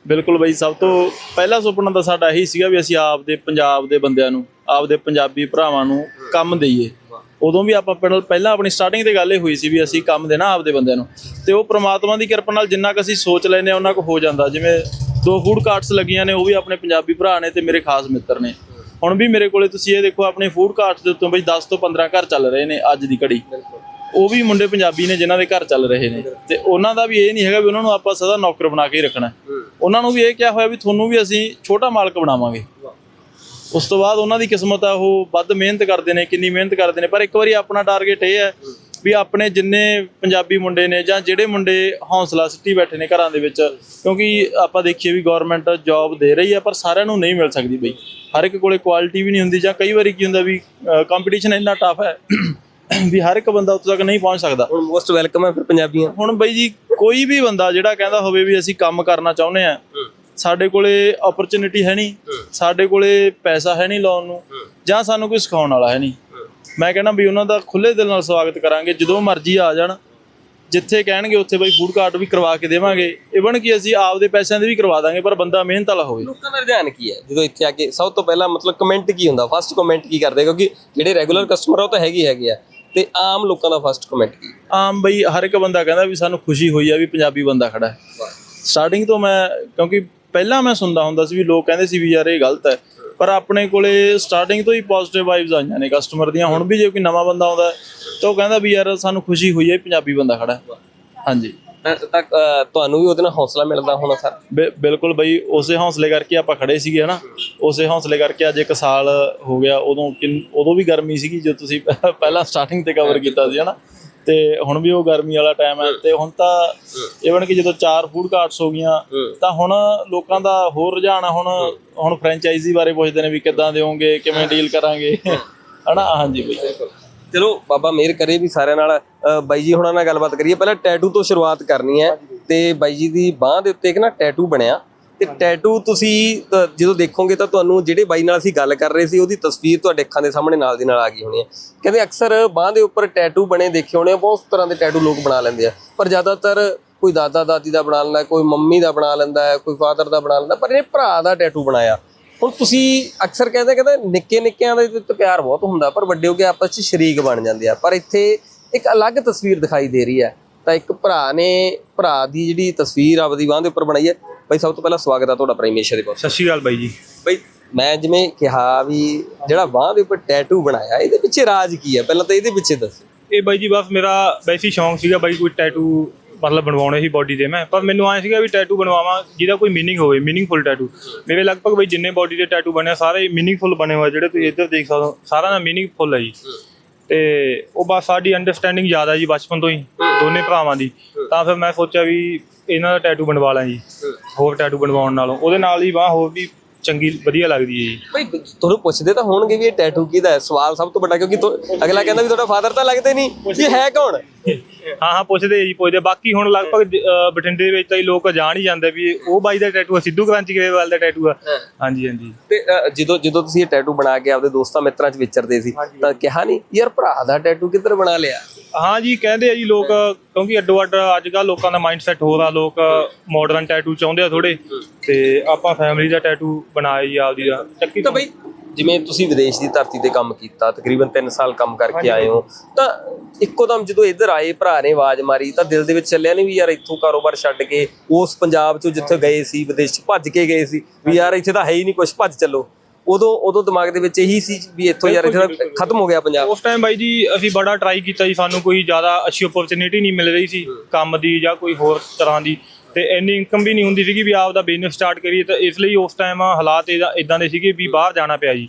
ਬਿਲਕੁਲ ਬਈ ਸਭ ਤੋਂ ਪਹਿਲਾ ਸੁਪਨਾ ਤਾਂ ਸਾਡਾ ਇਹੀ ਸੀਗਾ ਵੀ ਅਸੀਂ ਆਪ ਦੇ ਪੰਜਾਬ ਦੇ ਬੰਦਿਆਂ ਨੂੰ ਆਪ ਦੇ ਪੰਜਾਬੀ ਭਰਾਵਾਂ ਨੂੰ ਕੰਮ ਦਈਏ। ਉਦੋਂ ਵੀ ਆਪਾਂ ਪਹਿਲਾਂ ਪਹਿਲਾਂ ਆਪਣੀ ਸਟਾਰਟਿੰਗ ਤੇ ਗੱਲ ਇਹ ਹੋਈ ਸੀ ਵੀ ਅਸੀਂ ਕੰਮ ਦੇਣਾ ਆਪਦੇ ਬੰਦਿਆਂ ਨੂੰ। ਤੇ ਉਹ ਪ੍ਰਮਾਤਮਾ ਦੀ ਕਿਰਪਾ ਨਾਲ ਜਿੰਨਾ ਕੁ ਅਸੀਂ ਸੋਚ ਲੈਨੇ ਆ ਉਹਨਾਂ ਕੋ ਹੋ ਜਾਂਦਾ। ਜਿਵੇਂ ਦੋ ਫੂਡ ਕਾਰਟਸ ਲੱਗੀਆਂ ਨੇ ਉਹ ਵੀ ਆਪਣੇ ਪੰਜਾਬੀ ਭਰਾ ਨੇ ਤੇ ਮੇਰੇ ਖਾਸ ਮਿੱਤਰ ਨੇ। ਹੁਣ ਵੀ ਮੇਰੇ ਕੋਲੇ ਤੁਸੀਂ ਇਹ ਦੇਖੋ ਆਪਣੇ ਫੂਡ ਕਾਰਟਸ ਦੇ ਉੱਤੋਂ ਬਈ 10 ਤੋਂ 15 ਘਰ ਚੱਲ ਰਹੇ ਨੇ ਅੱਜ ਦੀ ਘੜੀ। ਉਹ ਵੀ ਮੁੰਡੇ ਪੰਜਾਬੀ ਨੇ ਜਿਨ੍ਹਾਂ ਦੇ ਘਰ ਚੱਲ ਰਹੇ ਨੇ। ਤੇ ਉਹਨਾਂ ਦਾ ਵੀ ਇਹ ਨਹੀਂ ਹੈਗਾ ਵੀ ਉਹਨਾਂ ਨੂੰ ਆਪਾਂ ਸਦਾ ਨੌਕਰ ਬਣਾ ਕੇ ਹੀ ਰੱਖਣਾ। ਉਹਨਾਂ ਨੂੰ ਵੀ ਇਹ ਕਿਹਾ ਹੋਇਆ ਵੀ ਤੁਹਾਨੂੰ ਵੀ ਅਸੀਂ ਛੋਟਾ ਮਾਲਕ ਬਣਾਵਾਂਗੇ। ਉਸ ਤੋਂ ਬਾਅਦ ਉਹਨਾਂ ਦੀ ਕਿਸਮਤ ਆ ਉਹ ਵੱਧ ਮਿਹਨਤ ਕਰਦੇ ਨੇ ਕਿੰਨੀ ਮਿਹਨਤ ਕਰਦੇ ਨੇ ਪਰ ਇੱਕ ਵਾਰੀ ਆਪਣਾ ਟਾਰਗੇਟ ਇਹ ਹੈ ਵੀ ਆਪਣੇ ਜਿੰਨੇ ਪੰਜਾਬੀ ਮੁੰਡੇ ਨੇ ਜਾਂ ਜਿਹੜੇ ਮੁੰਡੇ ਹੌਸਲਾ ਸਿੱਟੀ ਬੈਠੇ ਨੇ ਘਰਾਂ ਦੇ ਵਿੱਚ ਕਿਉਂਕਿ ਆਪਾਂ ਦੇਖੀਏ ਵੀ ਗਵਰਨਮੈਂਟ ਜੌਬ ਦੇ ਰਹੀ ਹੈ ਪਰ ਸਾਰਿਆਂ ਨੂੰ ਨਹੀਂ ਮਿਲ ਸਕਦੀ ਬਈ। ਹਰ ਇੱਕ ਕੋਲੇ ਕੁਆਲਿਟੀ ਵੀ ਨਹੀਂ ਹੁੰਦੀ ਜਾਂ ਕਈ ਵਾਰੀ ਕੀ ਹੁੰਦਾ ਵੀ ਕੰਪੀਟੀਸ਼ਨ ਇੰਨਾ ਟਫ ਹੈ ਵੀ ਹਰ ਇੱਕ ਬੰਦਾ ਉੱਥੇ ਤੱਕ ਨਹੀਂ ਪਹੁੰਚ ਸਕਦਾ। ਹੁਣ ਮੋਸਟ ਵੈਲਕਮ ਹੈ ਫਿਰ ਪੰਜਾਬੀਆਂ। ਹੁਣ ਬਈ ਜੀ ਕੋਈ ਵੀ ਬੰਦਾ ਜਿਹੜਾ ਕਹਿੰਦਾ ਹੋਵੇ ਵੀ ਅਸੀਂ ਕੰਮ ਕਰਨਾ ਚਾਹੁੰਦੇ ਆ ਸਾਡੇ ਕੋਲੇ ਓਪਰਚੁਨਿਟੀ ਹੈ ਨਹੀਂ। ਸਾਡੇ ਕੋਲੇ ਪੈਸਾ ਹੈ ਨਹੀਂ ਲਾਉਣ ਨੂੰ। ਜਾਂ ਸਾਨੂੰ ਕੋਈ ਸਿਖਾਉਣ ਵਾਲਾ ਹੈ ਨਹੀਂ। ਮੈਂ ਕਹਿੰਦਾ ਵੀ ਉਹਨਾਂ ਦਾ ਖੁੱਲੇ ਦਿਲ ਨਾਲ ਸਵਾਗਤ ਕਰਾਂਗੇ। ਜਦੋਂ ਮਰਜ਼ੀ ਆ ਜਾਣ। ਜਿੱਥੇ ਕਹਿਣਗੇ ਉੱਥੇ ਬਈ ਫੂਡ ਕਾਰਟ ਵੀ ਕਰਵਾ ਕੇ ਦੇਵਾਂਗੇ। ਇਵਨ ਕਿ ਅਸੀਂ ਆਪਦੇ ਪੈਸਿਆਂ ਦੇ ਵੀ ਕਰਵਾ ਦਾਂਗੇ ਪਰ ਬੰਦਾ ਮਿਹਨਤ ਵਾਲਾ ਹੋਵੇ। ਲੋਕਾਂ ਦਾ ਰੁਝਾਨ ਕੀ ਹੈ? ਜਦੋਂ ਇੱਥੇ ਆ ਕੇ ਸਭ ਤੋਂ ਪਹਿਲਾਂ ਮਤਲਬ ਕਮੈਂਟ ਕੀ ਹੁੰਦਾ? ਫਸਟ ਕਮੈਂਟ ਕੀ ਕਰਦੇ? ਕਿਉਂਕਿ ਜਿਹੜੇ ਰੈਗੂਲਰ ਕਸਟਮਰ ਆ ਉਹ ਤਾਂ ਹੈਗੇ ਹੀ ਹੈਗੇ ਆ। ਤੇ ਆਮ ਲੋਕਾਂ ਦਾ ਫਸਟ ਕਮੈਂਟ ਕੀ? ਆਮ ਬਈ ਹਰ ਇੱਕ ਬੰਦਾ ਕਹਿੰਦਾ ਵੀ ਸਾਨੂੰ ਖੁਸ਼ੀ ਹੋਈ ਆ ਵੀ ਪੰਜਾਬੀ ਬੰਦਾ ਖੜਾ ਹੈ। ਸਟਾਰਟਿੰਗ ਤੋਂ ਮੈਂ ਕਿਉਂਕਿ ਪਹਿਲਾਂ ਮੈਂ ਸੁਣਦਾ ਹੁੰਦਾ ਸੀ ਵੀ ਲੋਕ ਕਹਿੰਦੇ ਸੀ ਵੀ ਯਾਰ ਇਹ ਗਲਤ ਹੈ ਪਰ ਆਪਣੇ ਕੋਲੇ ਸਟਾਰਟਿੰਗ ਤੋਂ ਹੀ ਪੋਜ਼ਿਟਿਵ ਵਾਈਬਸ ਆਈਆਂ ਨੇ ਕਸਟਮਰ ਦੀਆਂ। ਹੁਣ ਵੀ ਜੇ ਕੋਈ ਨਵਾਂ ਬੰਦਾ ਆਉਂਦਾ ਤਾਂ ਉਹ ਕਹਿੰਦਾ ਵੀ ਯਾਰ ਸਾਨੂੰ ਖੁਸ਼ੀ ਹੋਈ ਹੈ ਪੰਜਾਬੀ ਬੰਦਾ ਖੜਾ ਹਾਂਜੀ। ਤਾਂ ਤੁਹਾਨੂੰ ਵੀ ਉਹਦੇ ਨਾਲ ਹੌਸਲਾ ਮਿਲਦਾ ਹੋਣਾ ਸਰ? ਬਿਲਕੁਲ ਬਈ ਉਸੇ ਹੌਸਲੇ ਕਰਕੇ ਆਪਾਂ ਖੜੇ ਸੀਗੇ ਹਨਾ? ਉਸੇ ਹੌਸਲੇ ਕਰਕੇ ਅੱਜ ਇੱਕ ਸਾਲ ਹੋ ਗਿਆ ਉਦੋਂ ਉਦੋਂ ਵੀ ਗਰਮੀ ਸੀਗੀ ਜੋ ਤੁਸੀਂ ਪਹਿਲਾਂ ਸਟਾਰਟਿੰਗ ਤੇ ਕਵਰ ਕੀਤਾ ਸੀ ਹਨਾ? ਤੇ ਹੁਣ ਵੀ ਉਹ ਗਰਮੀ ਵਾਲਾ ਟਾਈਮ ਹੈ ਤੇ ਹੁਣ ਤਾਂ ਇਵਨ ਕਿ ਜਦੋਂ ਚਾਰ ਫੂਡ ਕਾਰਟਸ ਹੋ ਗਈਆਂ ਤਾਂ ਹੁਣ ਲੋਕਾਂ ਦਾ ਹੋਰ ਰੁਝਾਨ ਹੁਣ ਹੁਣ ਫਰੈਂਚਾਈਜ਼ੀ ਬਾਰੇ ਪੁੱਛਦੇ ਨੇ ਵੀ ਕਿੱਦਾਂ ਦਿਓਗੇ ਕਿਵੇਂ ਡੀਲ ਕਰਾਂਗੇ। ਹਨਾ? ਹਾਂਜੀ ਬਈ। ਚਲੋ ਬਾਬਾ ਮਿਹਰ ਕਰੇ ਵੀ ਸਾਰਿਆਂ ਨਾਲ। ਬਾਈ ਜੀ ਹੁਣਾਂ ਨਾਲ ਗੱਲਬਾਤ ਕਰੀਏ। ਪਹਿਲਾਂ ਟੈਟੂ ਤੋਂ ਸ਼ੁਰੂਆਤ ਕਰਨੀ ਹੈ ਤੇ ਬਾਈ ਜੀ ਦੀ ਬਾਹ ਦੇ ਉੱਤੇ ਇੱਕ ਨਾ ਟੈਟੂ ਬਣਿਆ। ਤੇ ਟੈਟੂ ਤੁਸੀਂ ਤਾਂ ਜਦੋਂ ਦੇਖੋਗੇ ਤਾਂ ਤੁਹਾਨੂੰ ਜਿਹੜੇ ਬਾਈ ਨਾਲ ਅਸੀਂ ਗੱਲ ਕਰ ਰਹੇ ਸੀ ਉਹਦੀ ਤਸਵੀਰ ਤੁਹਾਡੇ ਅੱਖਾਂ ਦੇ ਸਾਹਮਣੇ ਨਾਲ ਦੀ ਨਾਲ ਆ ਗਈ ਹੋਣੀ ਹੈ। ਕਹਿੰਦੇ ਅਕਸਰ ਬਾਹ ਦੇ ਉੱਪਰ ਟੈਟੂ ਬਣੇ ਦੇਖੇ ਹੋਣੇ ਆ, ਬਹੁਤ ਤਰ੍ਹਾਂ ਦੇ ਟੈਟੂ ਲੋਕ ਬਣਾ ਲੈਂਦੇ ਆ। ਪਰ ਜ਼ਿਆਦਾਤਰ ਕੋਈ ਦਾਦਾ ਦਾਦੀ ਦਾ ਬਣਾ ਲੈਂਦਾ ਕੋਈ ਮੰਮੀ ਦਾ ਬਣਾ ਲੈਂਦਾ ਹੈ ਕੋਈ ਫਾਦਰ ਦਾ ਬਣਾ ਲੈਂਦਾ ਪਰ ਇਹਨੇ ਭਰਾ ਦਾ ਟੈਟੂ ਬਣਾਇਆ। ਹੁਣ ਤੁਸੀਂ ਅਕਸਰ ਕਹਿੰਦੇ ਕਹਿੰਦੇ ਨਿੱਕੇ ਨਿੱਕਿਆਂ ਦੇ ਤੇ ਪਿਆਰ ਬਹੁਤ ਹੁੰਦਾ ਪਰ ਵੱਡੇ ਹੋ ਕੇ ਆਪਸ ਵਿੱਚ ਸ਼ਰੀਕ ਬਣ ਜਾਂਦੇ ਆ। ਪਰ ਇੱਥੇ ਇੱਕ ਅਲੱਗ ਤਸਵੀਰ ਦਿਖਾਈ ਦੇ ਰਹੀ ਹੈ। ਤਾਂ ਇੱਕ ਭਰਾ ਨੇ ਭਰਾ ਦੀ ਜਿਹੜੀ ਤਸਵੀਰ ਆਪਦੀ ਬਾਂਹ ਦੇ ਉੱਪਰ ਬਣਾਈ ਹੈ ਬਈ ਸਭ ਤੋਂ ਪਹਿਲਾਂ ਸਵਾਗਤ ਹੈ ਤੁਹਾਡਾ ਪ੍ਰਾਈਮੇਸ਼ਰ ਦੇ ਬਹੁਤ ਸਤਿ ਸ਼੍ਰੀ ਅਕਾਲ ਬਾਈ ਜੀ। ਬਈ ਮੈਂ ਜਿਵੇਂ ਕਿਹਾ ਵੀ ਜਿਹੜਾ ਬਾਂਹ ਦੇ ਉੱਪਰ ਟੈਟੂ ਬਣਾਇਆ ਇਹਦੇ ਪਿੱਛੇ ਰਾਜ ਕੀ ਹੈ ਪਹਿਲਾਂ ਤਾਂ ਇਹਦੇ ਪਿੱਛੇ ਦੱਸੋ। ਇਹ ਬਾਈ ਜੀ ਬਸ ਮੇਰਾ ਵੈਸੇ ਸ਼ੌਂਕ ਸੀਗਾ ਬਾਈ ਕੋਈ ਟੈਟੂ ਮਤਲਬ ਬਣਵਾਉਣੇ ਸੀ ਬਾਡੀ ਦੇ ਮੈਂ। ਪਰ ਮੈਨੂੰ ਆਇਆ ਸੀਗਾ ਵੀ ਟੈਟੂ ਬਣਵਾਵਾਂ ਜਿਹਦਾ ਕੋਈ ਮੀਨਿੰਗ ਹੋਵੇ ਮੀਨਿੰਗਫੁਲ ਟੈਟੂ ਮੇਰੇ ਲਗਭਗ ਬਈ ਜਿੰਨੇ ਬਾਡੀ ਦੇ ਟੈਟੂ ਬਣੇ ਆ, ਸਾਰੇ ਮੀਨਿੰਗਫੁਲ ਬਣੇ ਹੋਏ ਆ, ਜਿਹੜੇ ਤੁਸੀਂ ਇੱਧਰ ਦੇਖ ਸਕਦੇ ਹੋ। ਸਾਰਾ ਦਾ ਮੀਨਿੰਗਫੁਲ ਹੈ ਜੀ। ਤੇ ਉਹ ਬਸ ਸਾਡੀ ਅੰਡਰਸਟੈਂਡਿੰਗ ਜ਼ਿਆਦਾ ਜੀ ਬਚਪਨ ਤੋਂ ਹੀ ਦੋਨੇ ਭਰਾਵਾਂ ਦੀ। ਤਾਂ ਫਿਰ ਮੈਂ ਸੋਚਿਆ ਵੀ ਇਹਨਾਂ ਦਾ ਟੈਟੂ ਬਣਵਾ ਲਾਂ ਜੀ। ਹੋਰ ਟੈਟੂ ਬਣਵਾਉਣ ਨਾਲੋਂ। ਉਹਦੇ ਨਾਲ ਹੀ ਬਾਹ ਹੋਰ ਵੀ ਚੰਗੀ, ਵਧੀਆ ਲੱਗਦੀ ਹੈ ਜੀ। ਬਈ, ਤੁਹਾਨੂੰ ਪੁੱਛਦੇ ਤਾਂ ਹੋਣਗੇ ਵੀ ਇਹ ਟੈਟੂ ਕਿਹਦਾ ਹੈ? ਸਵਾਲ ਸਭ ਤੋਂ ਵੱਡਾ, ਕਿਉਂਕਿ ਤੁ- ਅਗਲਾ ਕਹਿੰਦਾ ਵੀ ਤੁਹਾਡਾ ਫਾਦਰ ਤਾਂ ਲੱਗਦੇ ਨਹੀਂ। ਇਹ ਹੈ ਕੌਣ? ਹਾਂ ਹਾਂ ਪੁੱਛਦੇ ਜੀ ਪੁੱਛਦੇ। ਬਾਕੀ ਹੁਣ ਲਗਭਗ ਜ- ਅਹ ਬਠਿੰਡੇ ਦੇ ਵਿੱਚ ਤਾਂ ਹੀ ਲੋਕ ਜਾਣ ਹੀ ਜਾਂਦੇ ਵੀ ਉਹ ਬਾਈ ਦਾ ਟੈਟੂ ਆ ਸਿੱਧੂ ਕ੍ਰਾਂਤੀ ਗਰੇਵਾਲ ਦਾ ਟੈਟੂ ਆ। ਹਾਂਜੀ ਹਾਂਜੀ। ਤੇ ਅ, ਜਦੋਂ ਜਦੋਂ ਤੁਸੀਂ ਇਹ ਟੈਟੂ ਬਣਾ ਕੇ ਆਪਦੇ ਦੋਸਤਾਂ ਮਿੱਤਰਾਂ 'ਚ ਵਿਚਰਦੇ ਸੀ ਤਾਂ ਕਿਹਾ ਨਹੀਂ ਯਾਰ ਭਰਾ ਦਾ ਟੈਟੂ ਕਿੱਧਰ ਬਣਾ ਲਿਆ? ਹਾਂ ਜੀ ਕਹਿੰਦੇ ਆ ਜੀ ਲੋਕ ਕਿਉਂਕਿ ਅੱਡੋ ਅੱਡ ਅੱਜ ਕੱਲ੍ਹ ਲੋਕਾਂ ਦਾ ਮਾਈਂਡ ਸੈਟ ਹੋਰ ਆ ਲੋਕ ਮਾਡਰਨ ਟੈਟੂ ਚਾਹੁੰਦੇ ਆ ਥੋੜੇ ਤੇ ਆਪਾਂ ਫੈਮਿਲੀ ਦਾ ਟੈਟੂ ਬਣਾਇਆ ਜੀ ਆਪਦੀ ਦਾ। ਚੱਕੀ ਤਾਂ ਬਈ ਜਿਵੇਂ ਤੁਸੀਂ ਵਿਦੇਸ਼ ਦੀ ਧਰਤੀ ਤੇ ਕੰਮ ਕੀਤਾ ਤਕਰੀਬਨ 3 ਸਾਲ ਕੰਮ ਕਰਕੇ ਆਏ ਹੋ ਤਾਂ ਇੱਕੋ ਦਮ ਜਦੋਂ ਇੱਧਰ ਆਏ ਭਰਾ ਨੇ ਆਵਾਜ਼ ਮਾਰੀ ਤਾਂ ਦਿਲ ਦੇ ਵਿੱਚ ਚੱਲਿਆ ਨਹੀਂ ਵੀ ਯਾਰ ਇੱਥੋਂ ਕਾਰੋਬਾਰ ਛੱਡ ਕੇ ਉਸ ਪੰਜਾਬ 'ਚੋਂ ਜਿੱਥੇ ਗਏ ਸੀ ਵਿਦੇਸ਼ 'ਚ ਭੱਜ ਕੇ ਗਏ ਸੀ ਵੀ ਯਾਰ ਇੱਥੇ ਤਾਂ ਹੈ ਹੀ ਨਹੀਂ ਕੁਝ ਭੱਜ ਚੱਲੋ। ਉਦੋਂ ਉਦੋਂ ਦਿਮਾਗ ਦੇ ਵਿੱਚ ਇਹੀ ਸੀ ਵੀ ਇੱਥੋਂ ਯਾਰ ਇੱਥੇ ਖਤਮ ਹੋ ਗਿਆ ਪੰਜਾਬ। ਉਸ ਟਾਈਮ ਬਾਈ ਜੀ ਅਸੀਂ ਬੜਾ ਟਰਾਈ ਕੀਤਾ ਜੀ ਸਾਨੂੰ ਕੋਈ ਜ਼ਿਆਦਾ ਅੱਛੀ ਓਪਰਚੁਨਿਟੀ ਨਹੀਂ ਮਿਲ ਰਹੀ ਸੀ ਕੰਮ ਦੀ ਜਾਂ ਕੋਈ ਹੋਰ ਤਰ੍ਹਾਂ ਦੀ। ਤੇ ਇੰਨੀ ਇਨਕਮ ਵੀ ਨਹੀਂ ਹੁੰਦੀ ਸੀਗੀ ਵੀ ਆਪ ਦਾ ਬਿਜ਼ਨਸ ਸਟਾਰਟ ਕਰੀਏ ਤਾਂ ਇਸ ਲਈ ਉਸ ਟਾਈਮ ਹਾਲਾਤ ਇਦਾਂ ਦੇ ਸੀਗੇ ਵੀ ਬਾਹਰ ਜਾਣਾ ਪਿਆ ਜੀ।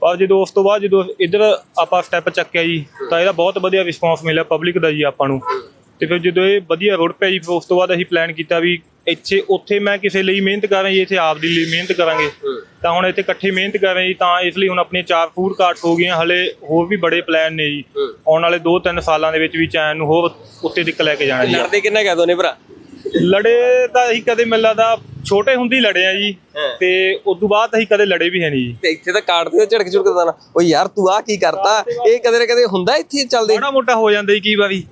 ਪਰ ਜਦੋਂ ਉਸ ਤੋਂ ਬਾਅਦ ਜਦੋਂ ਇੱਧਰ ਆਪਾਂ ਸਟੈਪ ਚੱਕਿਆ ਜੀ ਤਾਂ ਇਹਦਾ ਬਹੁਤ ਵਧੀਆ ਰਿਸਪੌਂਸ ਮਿਲਿਆ ਪਬਲਿਕ ਦਾ ਜੀ ਆਪਾਂ ਨੂੰ। ਤੇ ਫਿਰ ਜਦੋਂ ਇਹ ਵਧੀਆ ਰੁੜ ਪਿਆ ਜੀ ਫਿਰ ਉਸ ਤੋਂ ਬਾਅਦ ਅਸੀਂ ਪਲਾਨ ਕੀਤਾ ਵੀ ਇੱਥੇ ਉੱਥੇ ਮੈਂ ਕਿਸੇ ਲਈ ਮਿਹਨਤ ਕਰਾਂ ਜੀ ਇੱਥੇ ਆਪ ਦੀ ਲਈ ਮਿਹਨਤ ਕਰਾਂਗੇ। ਤਾਂ ਹੁਣ ਇੱਥੇ ਇਕੱਠੇ ਮਿਹਨਤ ਕਰ ਰਹੇ ਜੀ ਤਾਂ ਇਸ ਲਈ ਹੁਣ ਆਪਣੀਆਂ ਚਾਰ ਫੂਡ ਕਾਰਟਸ ਹੋ ਗਈਆਂ ਹਲੇ ਹੋਰ ਵੀ ਬੜੇ ਪਲਾਨ ਨੇ ਜੀ। ਆਉਣ ਵਾਲੇ 2-3 ਸਾਲਾਂ ਦੇ ਵਿੱਚ ਵੀ ਚੈਨ ਨੂੰ ਹੋਰ ਉੱਤੇ ਤੱਕ ਲੈ ਕੇ ਜਾਣਾ ਜੀ। ਲੜਦੇ ਕਿੰਨਾ ਕਹਿ ਦੋਨੇ ਭਰਾ? ਲੜੇ ਤਾਂ ਅਸੀਂ ਕਦੇ ਮੈਨੂੰ ਲੱਗਦਾ ਛੋਟੇ ਹੁੰਦੇ ਲੜੇ ਆ ਜੀ। ਤੇ ਉਸ ਤੋਂ ਬਾਅਦ ਅਸੀਂ ਕਦੇ ਲੜੇ ਵੀ ਹੈ ਨਹੀਂ ਜੀ। ਤੇ ਇੱਥੇ ਤਾਂ ਕਾਰਡ ਤੇ ਝੜਕ ਝੁੜਕ ਦੇਣਾ ਉਹ ਯਾਰ ਤੂੰ ਆ ਕੀ ਕਰਤਾ? ਇਹ ਕਦੇ ਨਾ ਕਦੇ ਹੁੰਦਾ ਇੱਥੇ ਚੱਲਦੇ? ਮਾੜਾ ਮੋਟਾ ਹੋ ਜਾਂਦਾ ਜੀ ਕਈ ਵਾਰੀ।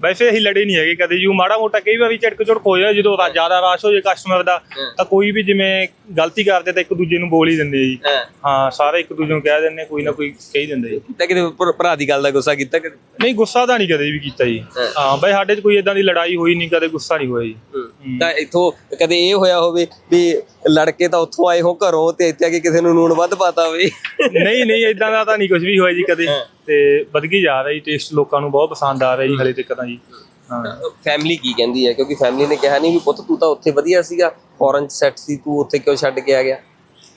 ਵੈਸੇ ਅਸੀਂ ਲੜੇ ਨਹੀਂ ਹੈਗੇ ਕਦੇ। ਜੀ ਮਾੜਾ ਮੋਟਾ ਕਈ ਵਾਰੀ ਝਟਕ ਝਟਕ ਹੋ ਜਾਂਦਾ ਜਦੋਂ ਰਾ- ਜ਼ਿਆਦਾ ਰਸ਼ ਹੋ ਜਾਏ ਕਸਟਮਰ ਦਾ ਤਾਂ ਕੋਈ ਵੀ ਜਿਵੇਂ ਗਲਤੀ ਕਰਦੇ ਤਾਂ ਇੱਕ ਦੂਜੇ ਨੂੰ ਬੋਲ ਹੀ ਦਿੰਦੇ ਆ ਜੀ। ਹਾਂ। ਹਾਂ ਸਾਰੇ ਇੱਕ ਦੂਜੇ ਨੂੰ ਕਹਿ ਦਿੰਦੇ ਕੋਈ ਨਾ ਕੋਈ ਕਹੀ ਦਿੰਦੇ ਜੀ। ਕੀਤਾ ਕਿਤੇ ਭਰ- ਭਰਾ ਦੀ ਗੱਲ ਦਾ ਗੁੱਸਾ ਕੀਤਾ ਕਦੇ ਨਹੀਂ ਗੁੱਸਾ ਤਾਂ ਨਹੀਂ ਕਦੇ ਵੀ ਕੀਤਾ ਜੀ। ਹਾਂ। ਬਈ ਸਾਡੇ 'ਚ ਕੋਈ ਇਦਾਂ ਦੀ ਲੜਾਈ ਹੋਈ ਨਹੀਂ ਕਦੇ ਗੁੱਸਾ ਨਹੀਂ ਹੋਇਆ ਜੀ। ਤਾਂ ਇੱਥੋਂ ਕਦੇ ਇਹ ਹੋਇਆ ਹੋਵੇ ਵੀ ਲੜਕੇ ਤਾਂ ਉੱਥੋਂ ਆਏ ਹੋ ਘਰੋਂ ਤੇ ਇੱਥੇ ਆ ਕੇ ਕਿਸੇ ਨੂੰ ਨੂਣ ਵੱਧ ਪਾਤਾ ਹੋਵੇ ਨਹੀਂ ਨਹੀਂ ਇਦਾਂ ਦਾ ਤਾਂ ਨਹੀਂ ਕੁਝ ਵੀ ਹੋਇਆ ਜੀ ਕਦੇ। ਤੇ ਵਧਗੀ ਜਾ ਰਿਹਾ ਟੇਸਟ ਲੋਕਾਂ ਨੂੰ ਬਹੁਤ ਪਸੰਦ ਆ ਰਿਹਾ ਜੀ ਹਲੇ ਤੱਕ ਤਾਂ ਜੀ। ਹਾਂ। ਫੈਮਿਲੀ ਕੀ ਕਹਿੰਦੀ ਹੈ? ਕਿਉਂਕਿ ਫੈਮਿਲੀ ਨੇ ਕਿਹਾ ਨਹੀਂ ਵੀ ਪੁੱਤ ਤੂੰ ਤਾਂ ਉੱਥੇ ਵਧੀਆ ਸੀਗਾ ਫੋਰਨ ਸੈੱਟ ਸੀ ਤੂੰ ਉੱਥੇ ਕਿਉਂ ਛੱਡ ਕੇ ਆ ਗਿਆ?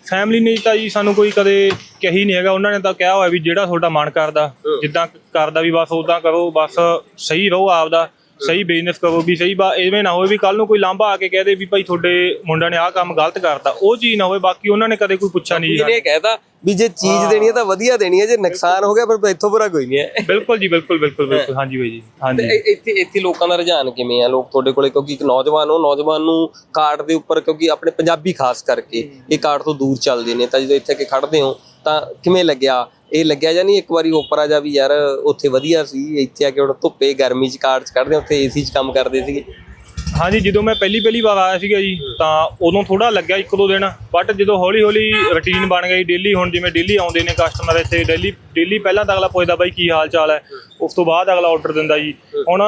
ਫੈਮਿਲੀ ਨੇ ਤਾਂ ਜੀ ਸਾਨੂੰ ਕੋਈ ਕਦੇ ਕਹੀ ਨਹੀਂ ਹੈਗਾ। ਉਹਨਾਂ ਨੇ ਤਾਂ ਕਿਹਾ ਹੋਇਆ ਵੀ ਜਿਹੜਾ ਤੁਹਾਡਾ ਮਨ ਕਰਦਾ ਜਿੱਦਾਂ ਕਰਦਾ ਵੀ ਬਸ ਉਦਾਂ ਕਰੋ ਬਸ ਸਹੀ ਰਹੋ ਆਪਦਾ। ਸਹੀ ਬਿਜ਼ਨਸ ਕਰੋ ਵੀ ਸਹੀ ਬਾ ਐਵੇਂ ਨਾ ਹੋਵੇ ਵੀ ਕੱਲ ਨੂੰ ਕੋਈ ਲਾਂਭਾ ਆ ਕੇ ਕਹਿ ਦੇ ਵੀ ਭਾਈ ਤੁਹਾਡੇ ਮੁੰਡਾ ਨੇ ਆਹ ਕੰਮ ਗਲਤ ਕਰਤਾ ਉਹ ਚੀਜ਼ ਨਾ ਹੋਵੇ ਬਾਕੀ ਉਹਨਾਂ ਨੇ ਕਦੇ ਕੋਈ ਪੁੱਛਿਆ ਨਹੀਂ ਜੀ ਇਹਨੇ ਇਹ ਕਹਿਤਾ ਵੀ ਜੇ ਚੀਜ਼ ਦੇਣੀ ਹੈ ਤਾਂ ਵਧੀਆ ਦੇਣੀ ਹੈ ਜੇ ਨੁਕਸਾਨ ਹੋ ਗਿਆ ਫਿਰ ਇੱਥੋਂ ਬੁਰਾ ਕੋਈ ਨਹੀਂ ਹੈ। ਬਿਲਕੁਲ ਜੀ ਬਿਲਕੁਲ ਬਿਲਕੁਲ ਬਿਲਕੁਲ ਹਾਂਜੀ ਬਾਈ ਜੀ ਹਾਂਜੀ। ਇੱਥੇ ਇੱਥੇ ਲੋਕਾਂ ਦਾ ਰੁਝਾਨ ਕਿਵੇਂ ਆ? ਲੋਕ ਤੁਹਾਡੇ ਕੋਲੇ ਕਿਉਂਕਿ ਇੱਕ ਨੌਜਵਾਨ ਹੋ ਨੌਜਵਾਨ ਨੂੰ ਕਾਰਡ ਦੇ ਉੱਪਰ ਕਿਉਂਕਿ ਆਪਣੇ ਪੰਜਾਬੀ ਖਾਸ ਕਰਕੇ ਇਹ ਕਾਰਡ ਤੋਂ ਦੂਰ ਚੱਲਦੇ ਨੇ ਤਾਂ ਜਦੋਂ ਇੱਥੇ ਕੇ ਖੜਦੇ ਹੋ ਤਾਂ ਕਿਵੇਂ ਲੱਗਿਆ? ਇਹ ਲੱਗਿਆ ਜਾਂ ਨਹੀਂ? ਇੱਕ ਵਾਰੀ ਉੱਪਰ ਆ ਜਾ ਵੀ ਯਾਰ ਉੱਥੇ ਵਧੀਆ ਸੀ, ਇੱਥੇ ਆ ਕੇ ਹੁਣ ਧੁੱਪੇ ਗਰਮੀ ਚ ਕਾਰ ਚ ਕੱਢਦੇ ਉੱਥੇ ਏਸੀ ਚ ਕੰਮ ਕਰਦੇ ਸੀਗੇ। ਹਾਂਜੀ, ਜਦੋਂ ਮੈਂ ਪਹਿਲੀ ਪਹਿਲੀ ਵਾਰ ਆਇਆ ਸੀਗਾ ਜੀ, ਤਾਂ ਉਦੋਂ ਥੋੜਾ ਲੱਗਿਆ ਇੱਕ ਦੋ ਦਿਨ ਬਟ ਜਦੋਂ ਹੌਲੀ ਹੌਲੀ ਰੁਟੀਨ ਬਣ ਗਈ ਡੇਲੀ ਹੁਣ ਜਿਵੇਂ ਡੇਲੀ ਆਉਂਦੇ ਨੇ ਕਸਟਮਰ ਇੱਥੇ ਡੇਲੀ ਡੇਲੀ ਪਹਿਲਾਂ ਤਾਂ ਅਗਲਾ ਪੁੱਛਦਾ ਬਾਈ ਕੀ ਹਾਲ ਚਾਲ ਹੈ? ਉਸ ਤੋਂ ਬਾਅਦ ਅਗਲਾ ਆਰਡਰ ਦਿੰਦਾ ਜੀ। ਹੁਣ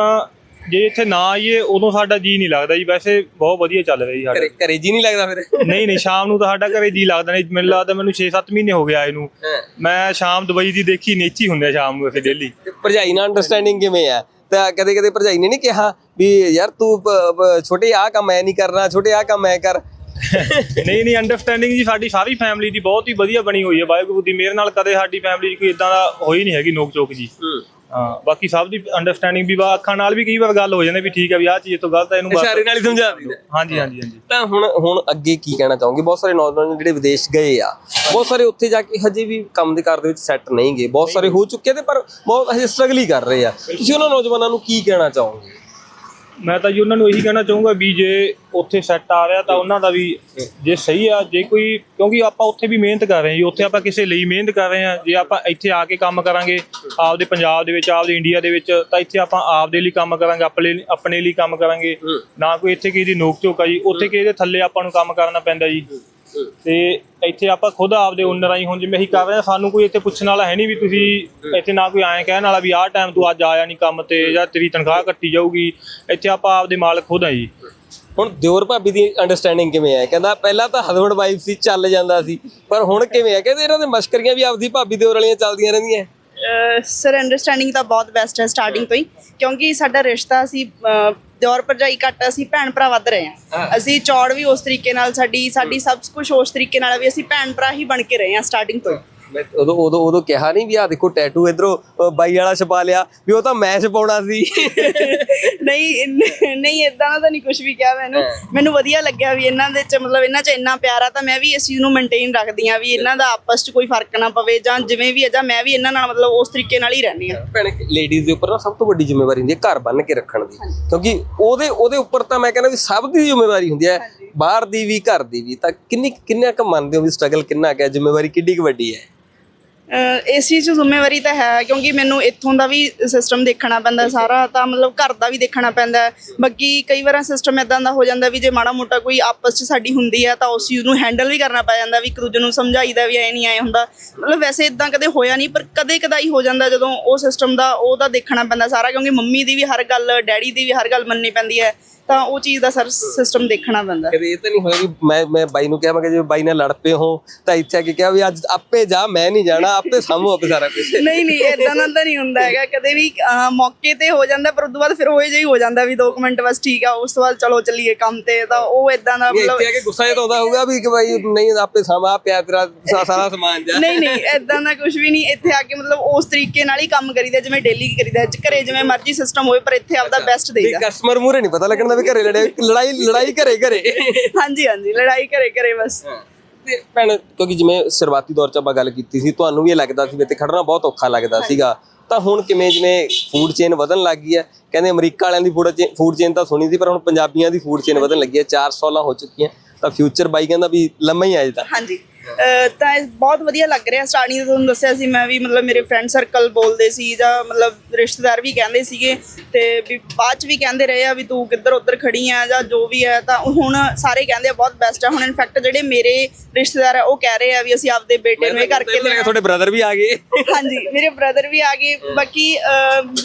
ਜੇ ਇੱਥੇ ਨਾ ਆਈਏ ਉਦੋਂ ਸਾਡਾ ਜੀ ਨਹੀਂ ਲੱਗਦਾ ਜੀ। ਵੈਸੇ ਬਹੁਤ ਵਧੀਆ ਚੱਲ ਰਿਹਾ ਜੀ ਸਾਡਾ। ਘਰੇ ਘਰੇ ਜੀ ਨਹੀਂ ਲੱਗਦਾ ਫਿਰ? ਨਹੀਂ ਨਹੀਂ ਸ਼ਾਮ ਨੂੰ ਤਾਂ ਸਾਡਾ ਘਰੇ ਜੀ ਲੱਗਦਾ ਨਹੀਂ। ਮੈਨੂੰ ਲੱਗਦਾ ਮੈਨੂੰ 6-7 ਮਹੀਨੇ ਹੋ ਗਏ ਆਏ ਨੂੰ। ਮੈਂ ਸ਼ਾਮ ਦੁਬਈ ਦੀ ਦੇਖੀ ਹੀ ਹੁੰਦੇ ਆ ਸ਼ਾਮ ਨੂੰ ਇੱਥੇ ਡੇਲੀ ਭਰਜਾਈ ਨਾਲ ਅੰਡਰਸਟੈਂਡਿੰਗ ਕਿਵੇਂ ਆ? ਤਾਂ ਕਦੇ ਕਦੇ ਭਰਜਾਈ ਨੇ ਨਹੀਂ ਕਿਹਾ ਵੀ ਯਾਰ ਤੂੰ ਛੋਟੇ ਆਹ ਕੰਮ ਐ ਨਹੀਂ ਕਰਨਾ ਛੋਟੇ ਆਹ ਕੰਮ ਐ ਕਰ। ਨਹੀਂ ਨਹੀਂ ਅੰਡਰਸਟੈਂਡਿੰਗ ਜੀ ਸਾਡੀ ਸਾਰੀ ਫੈਮਿਲੀ ਦੀ ਬਹੁਤ ਹੀ ਵਧੀਆ ਬਣੀ ਹੋਈ ਹੈ। ਵਾਹਿਗੁਰੂ ਦੀ ਮਿਹਰ ਨਾਲ ਕਦੇ ਸਾਡੀ ਫੈਮਿਲੀ ਕੋਈ ਇਦਾਂ ਦਾ ਹੋਈ ਨਹੀਂ ਹੈਗੀ ਨੋਕ ਚੋਕ ਜੀ ਬਾਕੀ ਸਭ ਦੀ ਅੰਡਰਸਟੈਂਡਿੰਗ ਵੀ ਵਾ ਅੱਖਾਂ ਨਾਲ ਵੀ ਕਈ ਵਾਰ ਗੱਲ ਹੋ ਜਾਂਦੀ ਵੀ ਠੀਕ ਹੈ ਵੀ ਆਹ ਚੀਜ਼ ਤੋਂ ਗਲਤ ਹੈ ਇਹਨੂੰ ਬਸ ਇਸ਼ਾਰੇ ਨਾਲ ਹੀ ਸਮਝਾ ਦਿੰਦਾ ਹਾਂਜੀ ਹਾਂਜੀ ਹਾਂਜੀ। ਤਾਂ ਹੁਣ ਹੁਣ ਅੱਗੇ ਕੀ ਕਹਿਣਾ ਚਾਹੋਗੇ? ਬਹੁਤ ਸਾਰੇ ਨੌਜਵਾਨ ਜਿਹੜੇ ਵਿਦੇਸ਼ ਗਏ ਆ ਬਹੁਤ ਸਾਰੇ ਉੱਥੇ ਜਾ ਕੇ ਹਜੇ ਵੀ ਕੰਮ ਦੇ ਘਰ ਦੇ ਵਿੱਚ ਸੈੱਟ ਨਹੀਂ ਗਏ। ਬਹੁਤ ਸਾਰੇ ਹੋ ਚੁੱਕੇ ਤੇ ਪਰ ਬਹੁਤ ਹਜੇ ਸਟਰਗਲ ਹੀ ਕਰ ਰਹੇ ਆ। ਤੁਸੀਂ ਉਹਨਾਂ ਨੌਜਵਾਨਾਂ ਨੂੰ ਕੀ ਕਹਿਣਾ ਚਾਹੋਗੇ? ਮੈਂ ਤਾਂ ਜੀ ਉਹਨਾਂ ਨੂੰ ਇਹੀ ਕਹਿਣਾ ਚਾਹੂੰਗਾ ਵੀ ਜੇ ਉੱਥੇ ਸੈੱਟ ਆ ਰਿਹਾ ਤਾਂ ਉਹਨਾਂ ਦਾ ਵੀ ਜੇ ਸਹੀ ਆ ਜੇ ਕੋਈ ਕਿਉਂਕਿ ਆਪਾਂ ਉੱਥੇ ਵੀ ਮਿਹਨਤ ਕਰ ਰਹੇ ਹਾਂ ਜੀ ਉੱਥੇ ਆਪਾਂ ਕਿਸੇ ਲਈ ਮਿਹਨਤ ਕਰ ਰਹੇ ਹਾਂ ਜੇ ਆਪਾਂ ਇੱਥੇ ਆ ਕੇ ਕੰਮ ਕਰਾਂਗੇ ਆਪਦੇ ਪੰਜਾਬ ਦੇ ਵਿੱਚ ਆਪਦੇ ਇੰਡੀਆ ਦੇ ਵਿੱਚ ਤਾਂ ਇੱਥੇ ਆਪਾਂ ਆਪਦੇ ਲਈ ਕੰਮ ਕਰਾਂਗੇ ਆਪਣੇ ਆਪਣੇ ਲਈ ਕੰਮ ਕਰਾਂਗੇ। ਨਾ ਕੋਈ ਇੱਥੇ ਕਿਸੇ ਦੀ ਨੋਕ ਝੋਕ ਆ ਜੀ ਉੱਥੇ ਕਿਸੇ ਦੇ ਥੱਲੇ ਆਪਾਂ ਨੂੰ ਕੰਮ ਕਰਨਾ ਪੈਂਦਾ ਜੀ। ਤੇ ਇੱਥੇ ਆਪਾਂ ਖੁਦ ਆਪਦੇ ਓਨਰ ਆਈ ਹੁਣ ਜਿਵੇਂ ਅਸੀਂ ਕਰ ਰਹੇ ਹਾਂ ਸਾਨੂੰ ਕੋਈ ਇੱਥੇ ਪੁੱਛਣ ਵਾਲਾ ਹੈ ਨਹੀਂ ਵੀ ਤੁਸੀਂ ਇੱਥੇ ਨਾ ਕੋਈ ਐਂ ਕਹਿਣ ਵਾਲਾ ਵੀ ਆਹ ਟਾਈਮ ਤੂੰ ਅੱਜ ਆਇਆ ਨਹੀਂ ਕੰਮ ਤੇ ਜਾਂ ਤੇਰੀ ਤਨਖਾਹ ਕੱਟੀ ਜਾਊਗੀ। ਇੱਥੇ ਆਪਾਂ ਆਪਦੇ ਮਾਲਕ ਖੁਦ ਆ ਜੀ। ਹੁਣ ਦਿਓਰ ਭਾਬੀ ਦੀ ਅੰਡਰਸਟੈਂਡਿੰਗ ਕਿਵੇਂ ਹੈ? ਕਹਿੰਦਾ ਪਹਿਲਾਂ ਤਾਂ ਹਸਬੰਡ ਵਾਈਫ ਸੀ ਚੱਲ ਜਾਂਦਾ ਸੀ। ਪਰ ਹੁਣ ਕਿਵੇਂ ਹੈ? ਕਹਿੰਦੇ ਇਹਨਾਂ ਦੇ ਮਸ਼ਕਰੀਆਂ ਵੀ ਆਪਦੀ ਭਾਬੀ ਦਿਓਰ ਵਾਲੀਆਂ ਚੱਲਦੀਆਂ ਰਹਿੰਦੀਆਂ। ਸਰ ਅੰਡਰਸਟੈਂਡਿੰਗ ਤਾਂ ਬਹੁਤ ਬੈਸਟ ਹੈ ਸਟਾਰਟਿੰਗ ਤੋਂ ਹੀ ਕਿਉਂਕਿ ਸਾਡਾ ਰਿਸ਼ਤਾ ਸੀ ਦਿਓਰ ਭਰਜਾਈ ਘੱਟ ਅਸੀਂ ਭੈਣ ਭਰਾ ਵੱਧ ਰਹੇ ਹਾਂ। ਅਸੀਂ ਚੌੜ ਵੀ ਉਸ ਤਰੀਕੇ ਨਾਲ ਸਾਡੀ ਸਾਡੀ ਸਭ ਕੁਝ ਉਸ ਤਰੀਕੇ ਨਾਲ ਵੀ ਅਸੀਂ ਭੈਣ ਭਰਾ ਹੀ ਬਣ ਕੇ ਰਹੇ ਹਾਂ ਸਟਾਰਟਿੰਗ ਤੋਂ ਹੀ। ਮੈਂ ਉਦੋਂ ਉਦੋਂ ਉਦੋਂ ਕਿਹਾ ਨਹੀਂ ਵੀ ਆ ਦੇਖੋ ਟੈਟੂ ਇਧਰੋਂ ਬਾਈ ਵਾਲਾ ਛਪਾ ਲਿਆ ਵੀ ਉਹ ਤਾਂ ਮੈਂ ਛਪਾਉਣਾ ਸੀ। ਨਹੀਂ ਨਹੀਂ ਇਦਾਂ ਦਾ ਤਾਂ ਨਹੀਂ ਕੁਝ ਵੀ ਕਿਹਾ ਮੈਨੂੰ। ਮੈਨੂੰ ਵਧੀਆ ਲੱਗਿਆ ਵੀ ਇਹਨਾਂ ਦੇ ਚ ਮਤਲਬ ਇਹਨਾਂ ਚ ਇੰਨਾ ਪਿਆਰ ਆ ਤਾਂ ਮੈਂ ਵੀ ਇਸ ਚੀਜ਼ ਨੂੰ ਮੇਨਟੇਨ ਰੱਖਦੀ ਆ ਵੀ ਇਹਨਾਂ ਦਾ ਆਪਸ ਚ ਕੋਈ ਫ਼ਰਕ ਨਾ ਪਵੇ ਜਾਂ ਜਿਵੇਂ ਵੀ ਹੈ ਜਾਂ ਮੈਂ ਵੀ ਇਹਨਾਂ ਨਾਲ ਮਤਲਬ ਉਸ ਤਰੀਕੇ ਨਾਲ ਹੀ ਰਹਿੰਦੀ ਆ ਭੈਣੇ ਲੇਡੀਜ਼ ਦੇ ਉੱਪਰ ਨਾ ਸਭ ਤੋਂ ਵੱਡੀ ਜ਼ਿੰਮੇਵਾਰੀ ਹੁੰਦੀ ਹੈ ਘਰ ਬੰਨ ਕੇ ਰੱਖਣ ਦੀ। ਕਿਉਂਕਿ ਉਹਦੇ ਉਹਦੇ ਉੱਪਰ ਤਾਂ ਮੈਂ ਕਹਿੰਦਾ ਵੀ ਸਭ ਦੀ ਜ਼ਿੰਮੇਵਾਰੀ ਹੁੰਦੀ ਹੈ ਬਾਹਰ ਦੀ ਵੀ ਘਰ ਦੀ ਵੀ। ਤਾਂ ਕਿੰਨੀ ਕਿੰਨਾ ਕੁ ਮੰਨਦੇ ਹੋ ਵੀ ਸਟਰਗਲ ਕਿੰਨਾ ਕੁ ਹੈ? ਜ਼ਿੰਮੇਵਾਰੀ ਕਿੱਡੀ ਕੁ ਵੱਡੀ ਹੈ? ਇਸ ਚੀਜ਼ 'ਚ ਜ਼ਿੰਮੇਵਾਰੀ ਤਾਂ ਹੈ ਕਿਉਂਕਿ ਮੈਨੂੰ ਇੱਥੋਂ ਦਾ ਵੀ ਸਿਸਟਮ ਦੇਖਣਾ ਪੈਂਦਾ ਸਾਰਾ ਤਾਂ ਮਤਲਬ ਘਰ ਦਾ ਵੀ ਦੇਖਣਾ ਪੈਂਦਾ। ਬਾਕੀ ਕਈ ਵਾਰ ਸਿਸਟਮ ਇਦਾਂ ਦਾ ਹੋ ਜਾਂਦਾ ਵੀ ਜੇ ਮਾੜਾ ਮੋਟਾ ਕੋਈ ਆਪਸ 'ਚ ਸਾਡੀ ਹੁੰਦੀ ਹੈ ਤਾਂ ਉਸ ਚੀਜ਼ ਨੂੰ ਹੈਂਡਲ ਵੀ ਕਰਨਾ ਪੈ ਜਾਂਦਾ ਵੀ ਇੱਕ ਦੂਜੇ ਨੂੰ ਸਮਝਾਈਦਾ ਵੀ ਐ ਨਹੀਂ ਐ ਹੁੰਦਾ। ਮਤਲਬ ਵੈਸੇ ਇਦਾਂ ਕਦੇ ਹੋਇਆ ਨਹੀਂ ਪਰ ਕਦੇ ਕਦਾਈ ਹੋ ਜਾਂਦਾ ਜਦੋਂ ਉਹ ਸਿਸਟਮ ਦਾ ਉਹਦਾ ਦੇਖਣਾ ਪੈਂਦਾ ਸਾਰਾ ਕਿਉਂਕਿ ਮੰਮੀ ਦੀ ਵੀ ਹਰ ਗੱਲ ਡੈਡੀ ਦੀ ਵੀ ਹਰ ਗੱਲ ਮੰਨਣੀ ਪੈਂਦੀ ਹੈ। ਤਾਂ ਉਹ ਚੀਜ਼ ਦਾ ਸਰ ਸਿਸਟਮ ਦੇਖਣਾ ਪੈਂਦਾ। ਕਦੇ ਇਹ ਤਾਂ ਨਹੀਂ ਹੋਇਆ ਵੀ ਮੈਂ ਮੈਂ ਬਾਈ ਨੂੰ ਕਿਹਾ ਮੈਂ ਕਿ ਜੇ ਬਾਈ ਨਾਲ ਲੜ ਪਏ ਹੋ ਤਾਂ ਇੱਥੇ ਆ ਕੇ ਕਿਹਾ ਵੀ ਅੱਜ ਆਪੇ ਜਾ ਮੈਂ ਨਹੀਂ ਜਾਣਾ ਆਪੇ ਸਾਂਭੋ ਆਪੇ ਸਾਰਾ ਕੁਝ ਨਹੀਂ ਨਹੀਂ ਇਦਾਂ ਦਾ ਤਾਂ ਨਹੀਂ ਹੁੰਦਾ ਹੈਗਾ। ਕਦੇ ਵੀ ਅਹ, ਮੌਕੇ ਤੇ ਹੋ ਜਾਂਦਾ ਪਰ ਉਸ ਤੋਂ ਬਾਅਦ ਫਿਰ ਉਹ ਜਿਹਾ ਹੀ ਹੋ ਜਾਂਦਾ ਵੀ 2 ਮਿੰਟ ਬਸ ਠੀਕ ਆ ਉਸ ਤੋਂ ਬਾਅਦ ਚਲੋ ਚੱਲੀਏ ਕੰਮ ਤੇ ਤਾਂ ਉਹ ਇਦਾਂ ਦਾ ਮਤਲਬ ਇੱਥੇ ਆ ਕੇ ਗੁੱਸਾ ਇਹ ਤਾਂ ਆਉਂਦਾ ਹੋਊਗਾ ਵੀ ਕਿ ਬਾਈ ਨਹੀਂ ਆਪੇ ਸਾਂਭਾ ਪਿਆ ਤੇਰਾ ਸਾ- ਸਾਰਾ ਸਮਾਨ ਜਾ। ਨਹੀਂ ਨਹੀਂ ਇਦਾਂ ਦਾ ਕੁਝ ਵੀ ਨਹੀਂ। ਇੱਥੇ ਆ ਕੇ ਮਤਲਬ ਉਸ ਤਰੀਕੇ ਨਾਲ ਹੀ ਕੰਮ ਕਰੀਦਾ ਜਿਵੇਂ ਡੇਲੀ ਕਰੀਦਾ ਘਰੇ ਜਿਵੇਂ ਮਰਜ਼ੀ ਸਿਸਟਮ ਹੋਵੇ ਪਰ ਇੱਥੇ ਆਪਦਾ ਬੈਸਟ ਦੇਈਦਾ। ਕਸਟਮਰ ਮੂਰੇ ਨਹੀਂ ਪਤਾ ਲੱਗਣਾ ਵੀ ਘਰੇ ਲੜਿਆ ਲੜਾਈ ਲੜਾਈ ਘਰੇ ਘਰੇ। ਹਾਂਜੀ ਹਾਂਜੀ ਲੜਾਈ ਘਰੇ ਘਰੇ ਬਸ। ਤੇ ਭੈਣ ਕਿਉਂਕਿ ਜਿਵੇਂ ਸ਼ੁਰੂਆਤੀ ਦੌਰ 'ਚ ਆਪਾਂ ਗੱਲ ਕੀਤੀ ਸੀ ਤੁਹਾਨੂੰ ਵੀ ਇਹ ਲੱਗਦਾ ਸੀ ਵੀ ਇੱਥੇ ਖੜਨਾ ਬਹੁਤ ਔਖਾ ਲੱਗਦਾ ਸੀਗਾ। ਤਾਂ ਹੁਣ ਕਿਵੇਂ ਜਿਵੇਂ ਫੂਡ ਚੇਨ ਵਧਣ ਲੱਗ ਗਈ ਹੈ ਕਹਿੰਦੇ ਅਮਰੀਕਾ ਵਾਲਿਆਂ ਦੀ ਫੂਡ ਚੇਨ ਤਾਂ ਸੁਣੀ ਸੀ ਪਰ ਹੁਣ ਪੰਜਾਬੀਆਂ ਦੀ ਫੂਡ ਚੇਨ ਵਧਣ ਲੱਗੀ ਹੈ 4 ਸਾਲਾਂ ਹੋ ਚੁੱਕੀਆਂ। ਤਾਂ ਫਿਊਚਰ ਬਾਈ ਕਹਿੰਦਾ ਵੀ ਲੰਮਾ ਹੀ ਆ ਅਜੇ ਤਾਂ। ਹਾਂਜੀ। ਤਾਂ ਇਹ ਬਹੁਤ ਵਧੀਆ ਲੱਗ ਰਿਹਾ। ਸਟਾਰਟਿੰਗ ਤੋਂ ਤੁਹਾਨੂੰ ਦੱਸਿਆ ਸੀ ਮੈਂ ਵੀ ਮਤਲਬ ਮੇਰੇ ਫਰੈਂਡ ਸਰਕਲ ਬੋਲਦੇ ਸੀ ਜਾਂ ਮਤਲਬ ਰਿਸ਼ਤੇਦਾਰ ਵੀ ਕਹਿੰਦੇ ਸੀਗੇ ਤੇ ਵੀ ਬਾਅਦ ਚ ਵੀ ਕਹਿੰਦੇ ਰਹੇ ਆ ਵੀ ਤੂੰ ਕਿੱਧਰ ਉੱਧਰ ਖੜੀ ਆ ਜਾਂ ਜੋ ਵੀ ਹੈ ਤਾਂ ਹੁਣ ਸਾਰੇ ਕਹਿੰਦੇ ਆ ਬਹੁਤ ਬੈਸਟ ਆ। ਹੁਣ ਇਨਫੈਕਟ ਜਿਹੜੇ ਮੇਰੇ ਰਿਸ਼ਤੇਦਾਰ ਆ ਉਹ ਕਹਿ ਰਹੇ ਆ ਵੀ ਅਸੀਂ ਆਪਦੇ ਬੇਟੇ ਨੂੰ ਇਹ ਕਰਕੇ ਲੱਗਾ ਤੁਹਾਡੇ ਬ੍ਰਦਰ ਵੀ ਆ ਗਏ। ਹਾਂਜੀ ਮੇਰੇ ਬ੍ਰਦਰ ਵੀ ਆ ਗਏ। ਬਾਕੀ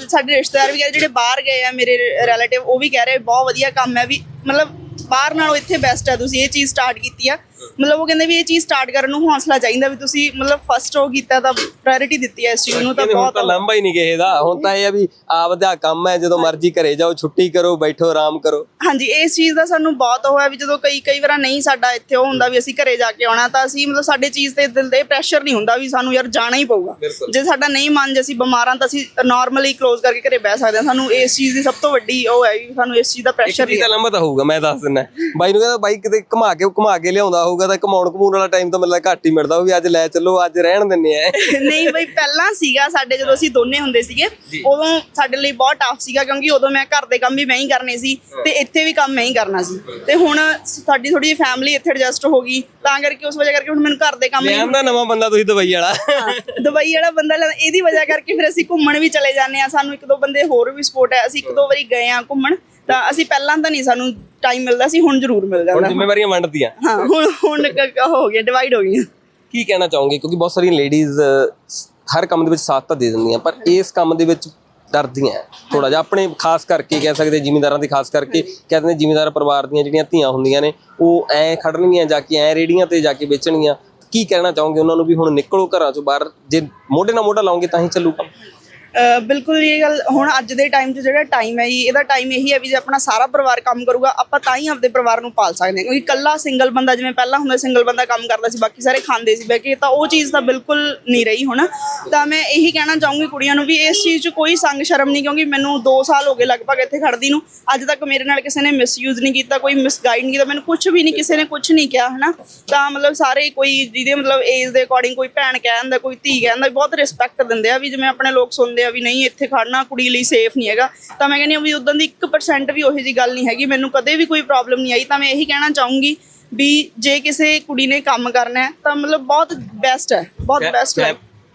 ਸਾਡੇ ਰਿਸ਼ਤੇਦਾਰ ਵੀ ਜਿਹੜੇ ਬਾਹਰ ਗਏ ਆ ਮੇਰੇ ਰਿਲੇਟਿਵ ਉਹ ਵੀ ਕਹਿ ਰਹੇ ਬਹੁਤ ਵਧੀਆ ਕੰਮ ਹੈ ਵੀ ਮਤਲਬ ਬਾਹਰ ਨਾਲੋਂ ਇੱਥੇ ਬੈਸਟ ਹੈ ਤੁਸੀਂ ਇਹ ਚੀਜ਼ ਸਟਾਰਟ ਕੀਤੀ ਆ। ਮਤਲਬ ਉਹ ਕਹਿੰਦੇ ਵੀ ਇਹ ਚੀਜ਼ ਸਟਾਰਟ ਕਰਨ ਨੂੰ ਹੌਸਲਾ ਚਾਹੀਦਾ ਵੀ ਤੁਸੀਂ ਮਤਲਬ ਫਸਟ ਉਹ ਕੀਤਾ ਤਾਂ ਪ੍ਰਾਇੋਰਟੀ ਦਿੱਤੀ ਹੈ ਇਸ ਚੀਜ਼ ਨੂੰ ਤਾਂ ਬਹੁਤ ਤਾਂ ਲੰਬਾ ਹੀ ਨਹੀਂ ਕਿਸੇ ਦਾ। ਹੁਣ ਤਾਂ ਇਹ ਆ ਵੀ ਆਪਦਾ ਕੰਮ ਹੈ ਜਦੋਂ ਮਰਜ਼ੀ ਘਰੇ ਜਾਓ ਛੁੱਟੀ ਕਰੋ ਬੈਠੋ ਆਰਾਮ ਕਰੋ। ਹਾਂਜੀ ਇਸ ਚੀਜ਼ ਦਾ ਸਾਨੂੰ ਬਹੁਤ ਉਹ ਹੈ ਵੀ ਜਦੋਂ ਕਈ ਕਈ ਵਾਰ ਨਹੀਂ ਸਾਡਾ ਇੱਥੇ ਉਹ ਹੁੰਦਾ ਵੀ ਅਸੀਂ ਘਰੇ ਜਾ ਕੇ ਆਉਣਾ ਤਾਂ ਅਸੀਂ ਮਤਲਬ ਸਾਡੇ ਚੀਜ਼ ਤੇ ਦਿਲ ਤੇ ਪ੍ਰੈਸ਼ਰ ਨਹੀਂ ਹੁੰਦਾ ਵੀ ਸਾਨੂੰ ਯਾਰ ਜਾਣਾ ਹੀ ਪਊਗਾ। ਜੇ ਸਾਡਾ ਨਹੀਂ ਮਨ ਜੇ ਅਸੀਂ ਬਿਮਾਰਾਂ ਤਾਂ ਅਸੀਂ ਨਾਰਮਲੀ ਕਲੋਜ਼ ਕਰਕੇ ਘਰੇ ਬਹਿ ਸਕਦੇ ਹਾਂ। ਸਾਨੂੰ ਇਸ ਚੀਜ਼ ਦੀ ਸਭ ਤੋਂ ਵੱਡੀ ਉਹ ਹੈ ਵੀ ਸਾਨੂੰ ਇਸ ਚੀਜ਼ ਦਾ ਪ੍ਰੈਸ਼ਰ ਚੀਜ਼ ਤਾਂ ਲੰਬਾ ਤਾਂ ਹੋਊਗਾ ਮੈਂ ਦੱਸ ਦਿੰਦਾ। ਬਾਈ ਨੂੰ ਕਹਿੰਦਾ ਬਾਈ ਕਿਤੇ ਘੁਮਾ ਕੇ ਘੁਮਾ ਕੇ ਲਿਆਉਂਦਾ ਹੋਊਗਾ ਤਾਂ ਘਮਾਉਣ ਘਮੂਣ ਵਾਲਾ ਟਾਈਮ ਤਾਂ ਮਤਲਬ ਘੱਟ ਹੀ ਮਿਲਦਾ ਉਹ ਵੀ ਅੱਜ ਲੈ ਚੱਲੋ ਅੱਜ ਰਹਿਣ ਦਿੰਨੇ ਆ। ਨਹੀਂ ਬਈ ਪਹਿਲਾਂ ਸੀਗਾ ਸਾਡੇ ਜਦੋਂ ਅਸੀਂ ਦੋਨੇ ਹੁੰਦੇ ਸੀਗੇ ਉਦੋਂ ਸਾਡੇ ਲਈ ਬਹੁਤ ਟਫ ਸੀਗਾ ਕਿਉਂਕਿ ਉਦੋਂ ਮੈਂ ਘਰ ਦੇ ਕੰਮ ਵੀ ਮੈਂ ਹੀ ਕਰਨੇ ਸੀ ਤੇ ਇੱਥੇ ਵੀ ਕੰਮ ਮੈਂ ਹੀ ਕਰਨਾ ਸੀ। ਤੇ ਹੁਣ ਸਾਡੀ ਥੋੜੀ ਜਿਹੀ ਫੈਮਿਲੀ ਇੱਥੇ ਐਡਜਸਟ ਹੋ ਗਈ ਤਾਂ ਕਰਕੇ ਉਸ ਵਜ੍ਹਾ ਕਰਕੇ ਹੁਣ ਮੈਨੂੰ ਘਰ ਦੇ ਕੰਮ ਹੀ ਲਿਆਂਦਾ ਨਵਾਂ ਬੰਦਾ ਤੁਸੀਂ ਦਵਾਈ ਵਾਲਾ। ਦੁਬਈ ਵਾਲਾ ਬੰਦਾ ਇਹਦੀ ਵਜ੍ਹਾ ਕਰਕੇ ਫਿਰ ਅਸੀਂ ਘੁੰਮਣ ਵੀ ਚਲੇ ਜਾਂਦੇ ਆ ਸਾਨੂੰ ਇੱਕ ਦੋ ਬੰਦੇ ਹੋਰ ਵੀ ਸਪੋਰਟ ਹੈ ਅਸੀਂ ਇੱਕ ਦੋ ਵਾਰੀ ਗਏ ਆ ਘੁੰਮਣ ਤਾਂ ਅਸੀਂ ਪਹਿਲਾਂ ਤਾਂ ਨਹੀਂ ਸਾਨੂੰ ਟਾਈਮ ਮਿਲਦਾ ਸੀ ਹੁਣ ਜ਼ਰੂਰ ਮਿਲ ਹੁਣ ਜਾਂਦਾ ਜ਼ਿੰਮੇਵਾਰੀਆਂ ਵੰਡਦੀਆਂ ਹਾਂ ਹੁਣ ਹੁਣ ਕ- ਕ- ਹੋ ਗਿਆ ਡਿਵਾਈਡ ਹੋ ਗਈਆਂ। ਕੀ ਕਹਿਣਾ ਚਾਹੋਗੇ? ਕਿਉਂਕਿ ਬਹੁਤ ਸਾਰੀਆਂ ਲੇਡੀਜ਼ ਹਰ ਕੰਮ ਦੇ ਵਿੱਚ ਸਾਥ ਤਾਂ ਦੇ ਦਿੰਦੀਆਂ ਪਰ ਇਸ ਕੰਮ ਦੇ ਵਿੱਚ ਡਰਦੀਆਂ ਥੋੜਾ ਜਿਹਾ। ਆਪਣੇ ਖਾਸ ਕਰਕੇ ਕਹਿ ਸਕਦੇ ਜ਼ਿਮੀਂਦਾਰਾਂ ਦੀ ਖਾਸ ਕਰਕੇ ਕਹਿੰਦੇ ਨੇ ਜ਼ਿਮੀਂਦਾਰ ਪਰਿਵਾਰ ਦੀਆਂ ਜਿਹੜੀਆਂ ਧੀਆਂ ਹੁੰਦੀਆਂ ਨੇ ਉਹ ਐ ਖੜਨਗੀਆਂ ਜਾ ਕੇ ਐ ਰੇੜੀਆਂ ਤੇ ਜਾ ਕੇ ਵੇਚਣਗੀਆਂ। ਕੀ ਕਹਿਣਾ ਚਾਹੋਗੇ ਉਹਨਾਂ ਨੂੰ ਵੀ ਹੁਣ ਨਿਕਲੋ ਘਰਾਂ ਚੋਂ ਬਾਹਰ? ਜੇ ਮੋਢੇ ਨਾਲ ਮੋਢਾ ਲਾਉਂਗੇ ਤਾਂ ਹੀ ਚੱਲੂ ਕੰਮ ਅਹ ਬਿਲਕੁਲ ਇਹ ਗੱਲ ਹੁਣ ਅੱਜ ਦੇ ਟਾਈਮ 'ਚ ਜਿਹੜਾ ਟਾਈਮ ਹੈ ਜੀ, ਇਹਦਾ ਟਾਈਮ ਇਹੀ ਹੈ ਵੀ ਜੇ ਆਪਣਾ ਸਾਰਾ ਪਰਿਵਾਰ ਕੰਮ ਕਰੂਗਾ, ਆਪਾਂ ਤਾਂ ਹੀ ਆਪਣੇ ਪਰਿਵਾਰ ਨੂੰ ਪਾਲ ਸਕਦੇ ਹਾਂ। ਕਿਉਂਕਿ ਇਕੱਲਾ ਸਿੰਗਲ ਬੰਦਾ, ਜਿਵੇਂ ਪਹਿਲਾਂ ਹੁੰਦਾ ਸਿੰਗਲ ਬੰਦਾ ਕੰਮ ਕਰਦਾ ਸੀ, ਬਾਕੀ ਸਾਰੇ ਖਾਂਦੇ ਸੀ, ਬਹਿ ਕੇ, ਤਾਂ ਉਹ ਚੀਜ਼ ਤਾਂ ਬਿਲਕੁਲ ਨਹੀਂ ਰਹੀ ਹੁਣ। ਤਾਂ ਮੈਂ ਇਹੀ ਕਹਿਣਾ ਚਾਹੂੰਗੀ ਕੁੜੀਆਂ ਨੂੰ ਵੀ ਇਸ ਚੀਜ਼ 'ਚ ਕੋਈ ਸੰਗ ਸ਼ਰਮ ਨਹੀਂ, ਕਿਉਂਕਿ ਮੈਨੂੰ 2 ਸਾਲ ਹੋ ਗਏ ਲਗਭਗ ਇੱਥੇ ਖੜਦੀ ਨੂੰ। ਅੱਜ ਤੱਕ ਮੇਰੇ ਨਾਲ ਕਿਸੇ ਨੇ ਮਿਸਯੂਜ਼ ਨਹੀਂ ਕੀਤਾ, ਕੋਈ ਮਿਸਗਾਈਡ ਨਹੀਂ ਕੀਤਾ, ਮੈਨੂੰ ਕੁਝ ਵੀ ਨਹੀਂ, ਕਿਸੇ ਨੇ ਕੁਝ ਨਹੀਂ ਕਿਹਾ, ਹਨਾ। ਤਾਂ ਮਤਲਬ ਸਾਰੇ ਕੋਈ ਜਿਹਦੇ ਮਤਲਬ ਏਜ ਦੇ ਅਕੋਰਡਿੰਗ ਕੋਈ ਭੈਣ ਕਹਿ ਦਿੰਦਾ, ਕੋਈ ਧੀ ਕਹਿ ਦਿੰਦਾ, ਬਹੁਤ ਰਿਸਪੈਕਟ ਦਿੰਦੇ ਆ ਵੀ ਜਿਵੇਂ ਆਪਣੇ ਲੋਕ ਸੁਣਦੇ ਆ ਵੀ ਨਹੀਂ ਇੱਥੇ ਖੜਨਾ ਕੁੜੀ ਲਈ ਸੇਫ ਨਹੀਂ ਹੈਗਾ। ਤਾਂ ਮੈਂ ਕਹਿੰਦੀ ਹਾਂ ਵੀ ਉਦੋਂ ਦੀ 1% ਵੀ ਉਹੋ ਜੀ ਗੱਲ ਨਹੀਂ ਹੈਗੀ। ਮੈਨੂੰ ਕਦੇ ਵੀ ਕੋਈ ਪ੍ਰੋਬਲਮ ਨਹੀਂ ਆਈ। ਤਾਂ ਮੈਂ ਇਹੀ ਕਹਿਣਾ ਚਾਹੂੰਗੀ ਵੀ ਜੇ ਕਿਸੇ ਕੁੜੀ ਨੇ ਕੰਮ ਕਰਨਾ ਹੈ ਤਾਂ ਮਤਲਬ ਬਹੁਤ ਬੈਸਟ ਹੈ। ਬਹੁਤ ਬੈਸਟ ਹੈ।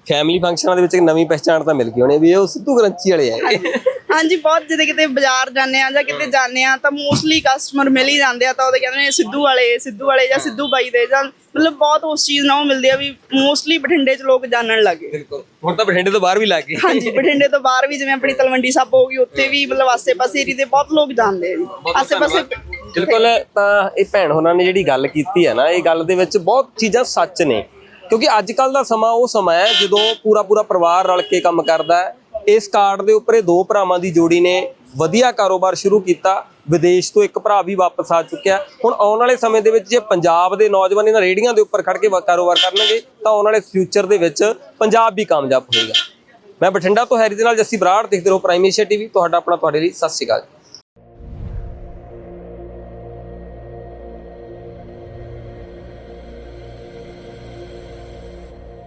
ਫੈਮਿਲੀ ਫੰਕਸ਼ਨਾਂ ਦੇ ਵਿੱਚ ਇੱਕ ਨਵੀਂ ਪਹਿਚਾਣ ਤਾਂ ਮਿਲ ਗਈ ਹੋਣੀ ਵੀ ਉਹ ਸਿੱਧੂ ਕਰੰਚੀ ਵਾਲੇ ਆ। ਹਾਂਜੀ ਬਹੁਤ ਜਦੋਂ ਕਿਤੇ ਬਾਜ਼ਾਰ ਜਾਂਦੇ ਆ ਜਾਂ ਕਿਤੇ ਜਾਂਦੇ ਆ ਤਾਂ ਮੋਸਟਲੀ ਕਸਟਮਰ ਮਿਲ ਹੀ ਜਾਂਦੇ ਆ ਤਾਂ ਉਹਦੇ ਕਹਿੰਦੇ ਨੇ ਸਿੱਧੂ ਵਾਲੇ ਸਿੱਧੂ ਵਾਲੇ ਜਾਂ ਸਿੱਧੂ ਬਾਈ ਦੇ ਜਾਂ ਮਤਲਬ ਬਹੁਤ ਉਸ ਚੀਜ਼ ਨਾਲ ਉਹ ਮਿਲਦੇ ਆ ਵੀ ਮੋਸਟਲੀ ਬਠਿੰਡੇ 'ਚ ਲੋਕ ਜਾਣਨ ਲੱਗੇ। ਬਿਲਕੁਲ। ਹੁਣ ਤਾਂ ਬਠਿੰਡੇ ਤੋਂ ਬਾਹਰ ਵੀ ਲੱਗ ਗਏ। ਹਾਂਜੀ ਬਠਿੰਡੇ ਤੋਂ ਬਾਹਰ ਵੀ ਜਿਵੇਂ ਆਪਣੀ ਤਲਵੰਡੀ ਸਾਬੋ ਹੋ ਗਈ ਉੱਥੇ ਵੀ ਮਤਲਬ ਆਸੇ-ਪਾਸੇ ਏਰੀਏ ਦੇ ਬਹੁਤ ਲੋਕ ਜਾਣਦੇ ਆ ਜੀ। ਆਸੇ-ਪਾਸੇ ਬਿਲਕੁਲ ਤਾਂ ਇਹ ਭੈਣ ਹੋਰਾਂ ਨੇ ਜਿਹੜੀ ਗੱਲ ਕੀਤੀ ਹੈ ਨਾ ਇਹ ਗੱਲ ਦੇ ਵਿੱਚ ਬਹੁਤ ਚੀਜ਼ਾਂ ਸੱਚ ਨੇ। ਕਿਉਂਕਿ ਅੱਜ ਕੱਲ ਦਾ ਸਮਾਂ ਉਹ ਸਮਾਂ ਹੈ ਜਦੋਂ ਪੂਰਾ ਪੂਰਾ ਪਰਿਵਾਰ ਰਲ ਕੇ ਕੰਮ ਕਰਦਾ ਹੈ ਇਸ ਕਾਰਡ ਦੇ ਉੱਪਰ ਇਹ ਦੋ ਭਰਾਵਾਂ ਦੀ ਜੋੜੀ ਨੇ ਵਧੀਆ ਕਾਰੋਬਾਰ ਸ਼ੁਰੂ ਕੀਤਾ, ਵਿਦੇਸ਼ ਤੋਂ ਇੱਕ ਭਰਾ ਵੀ ਵਾਪਸ ਆ ਚੁੱਕਿਆ। ਹੁਣ ਆਉਣ ਵਾਲੇ ਸਮੇਂ ਦੇ ਵਿੱਚ ਜੇ ਪੰਜਾਬ ਦੇ ਨੌਜਵਾਨ ਇਹਨਾਂ ਰੇੜੀਆਂ ਦੇ ਉੱਪਰ ਖੜ ਕੇ ਵਾ- ਕਾਰੋਬਾਰ ਕਰਨਗੇ, ਤਾਂ ਆਉਣ ਵਾਲੇ ਫਿਊਚਰ ਦੇ ਵਿੱਚ ਪੰਜਾਬ ਵੀ ਕਾਮਯਾਬ ਹੋਏਗਾ। ਮੈਂ ਬਠਿੰਡਾ ਤੋਂ ਹੈਰੀ ਦੇ ਨਾਲ ਜੱਸੀ ਬਰਾੜ, ਦੇਖਦੇ ਰਹੋ ਪ੍ਰਾਈਮ ਏਸ਼ੀਆ ਟੀਵੀ ਤੁਹਾਡਾ ਆਪਣਾ, ਤੁਹਾਡੇ ਲਈ ਸਤਿ ਸ਼੍ਰੀ ਅਕਾਲ।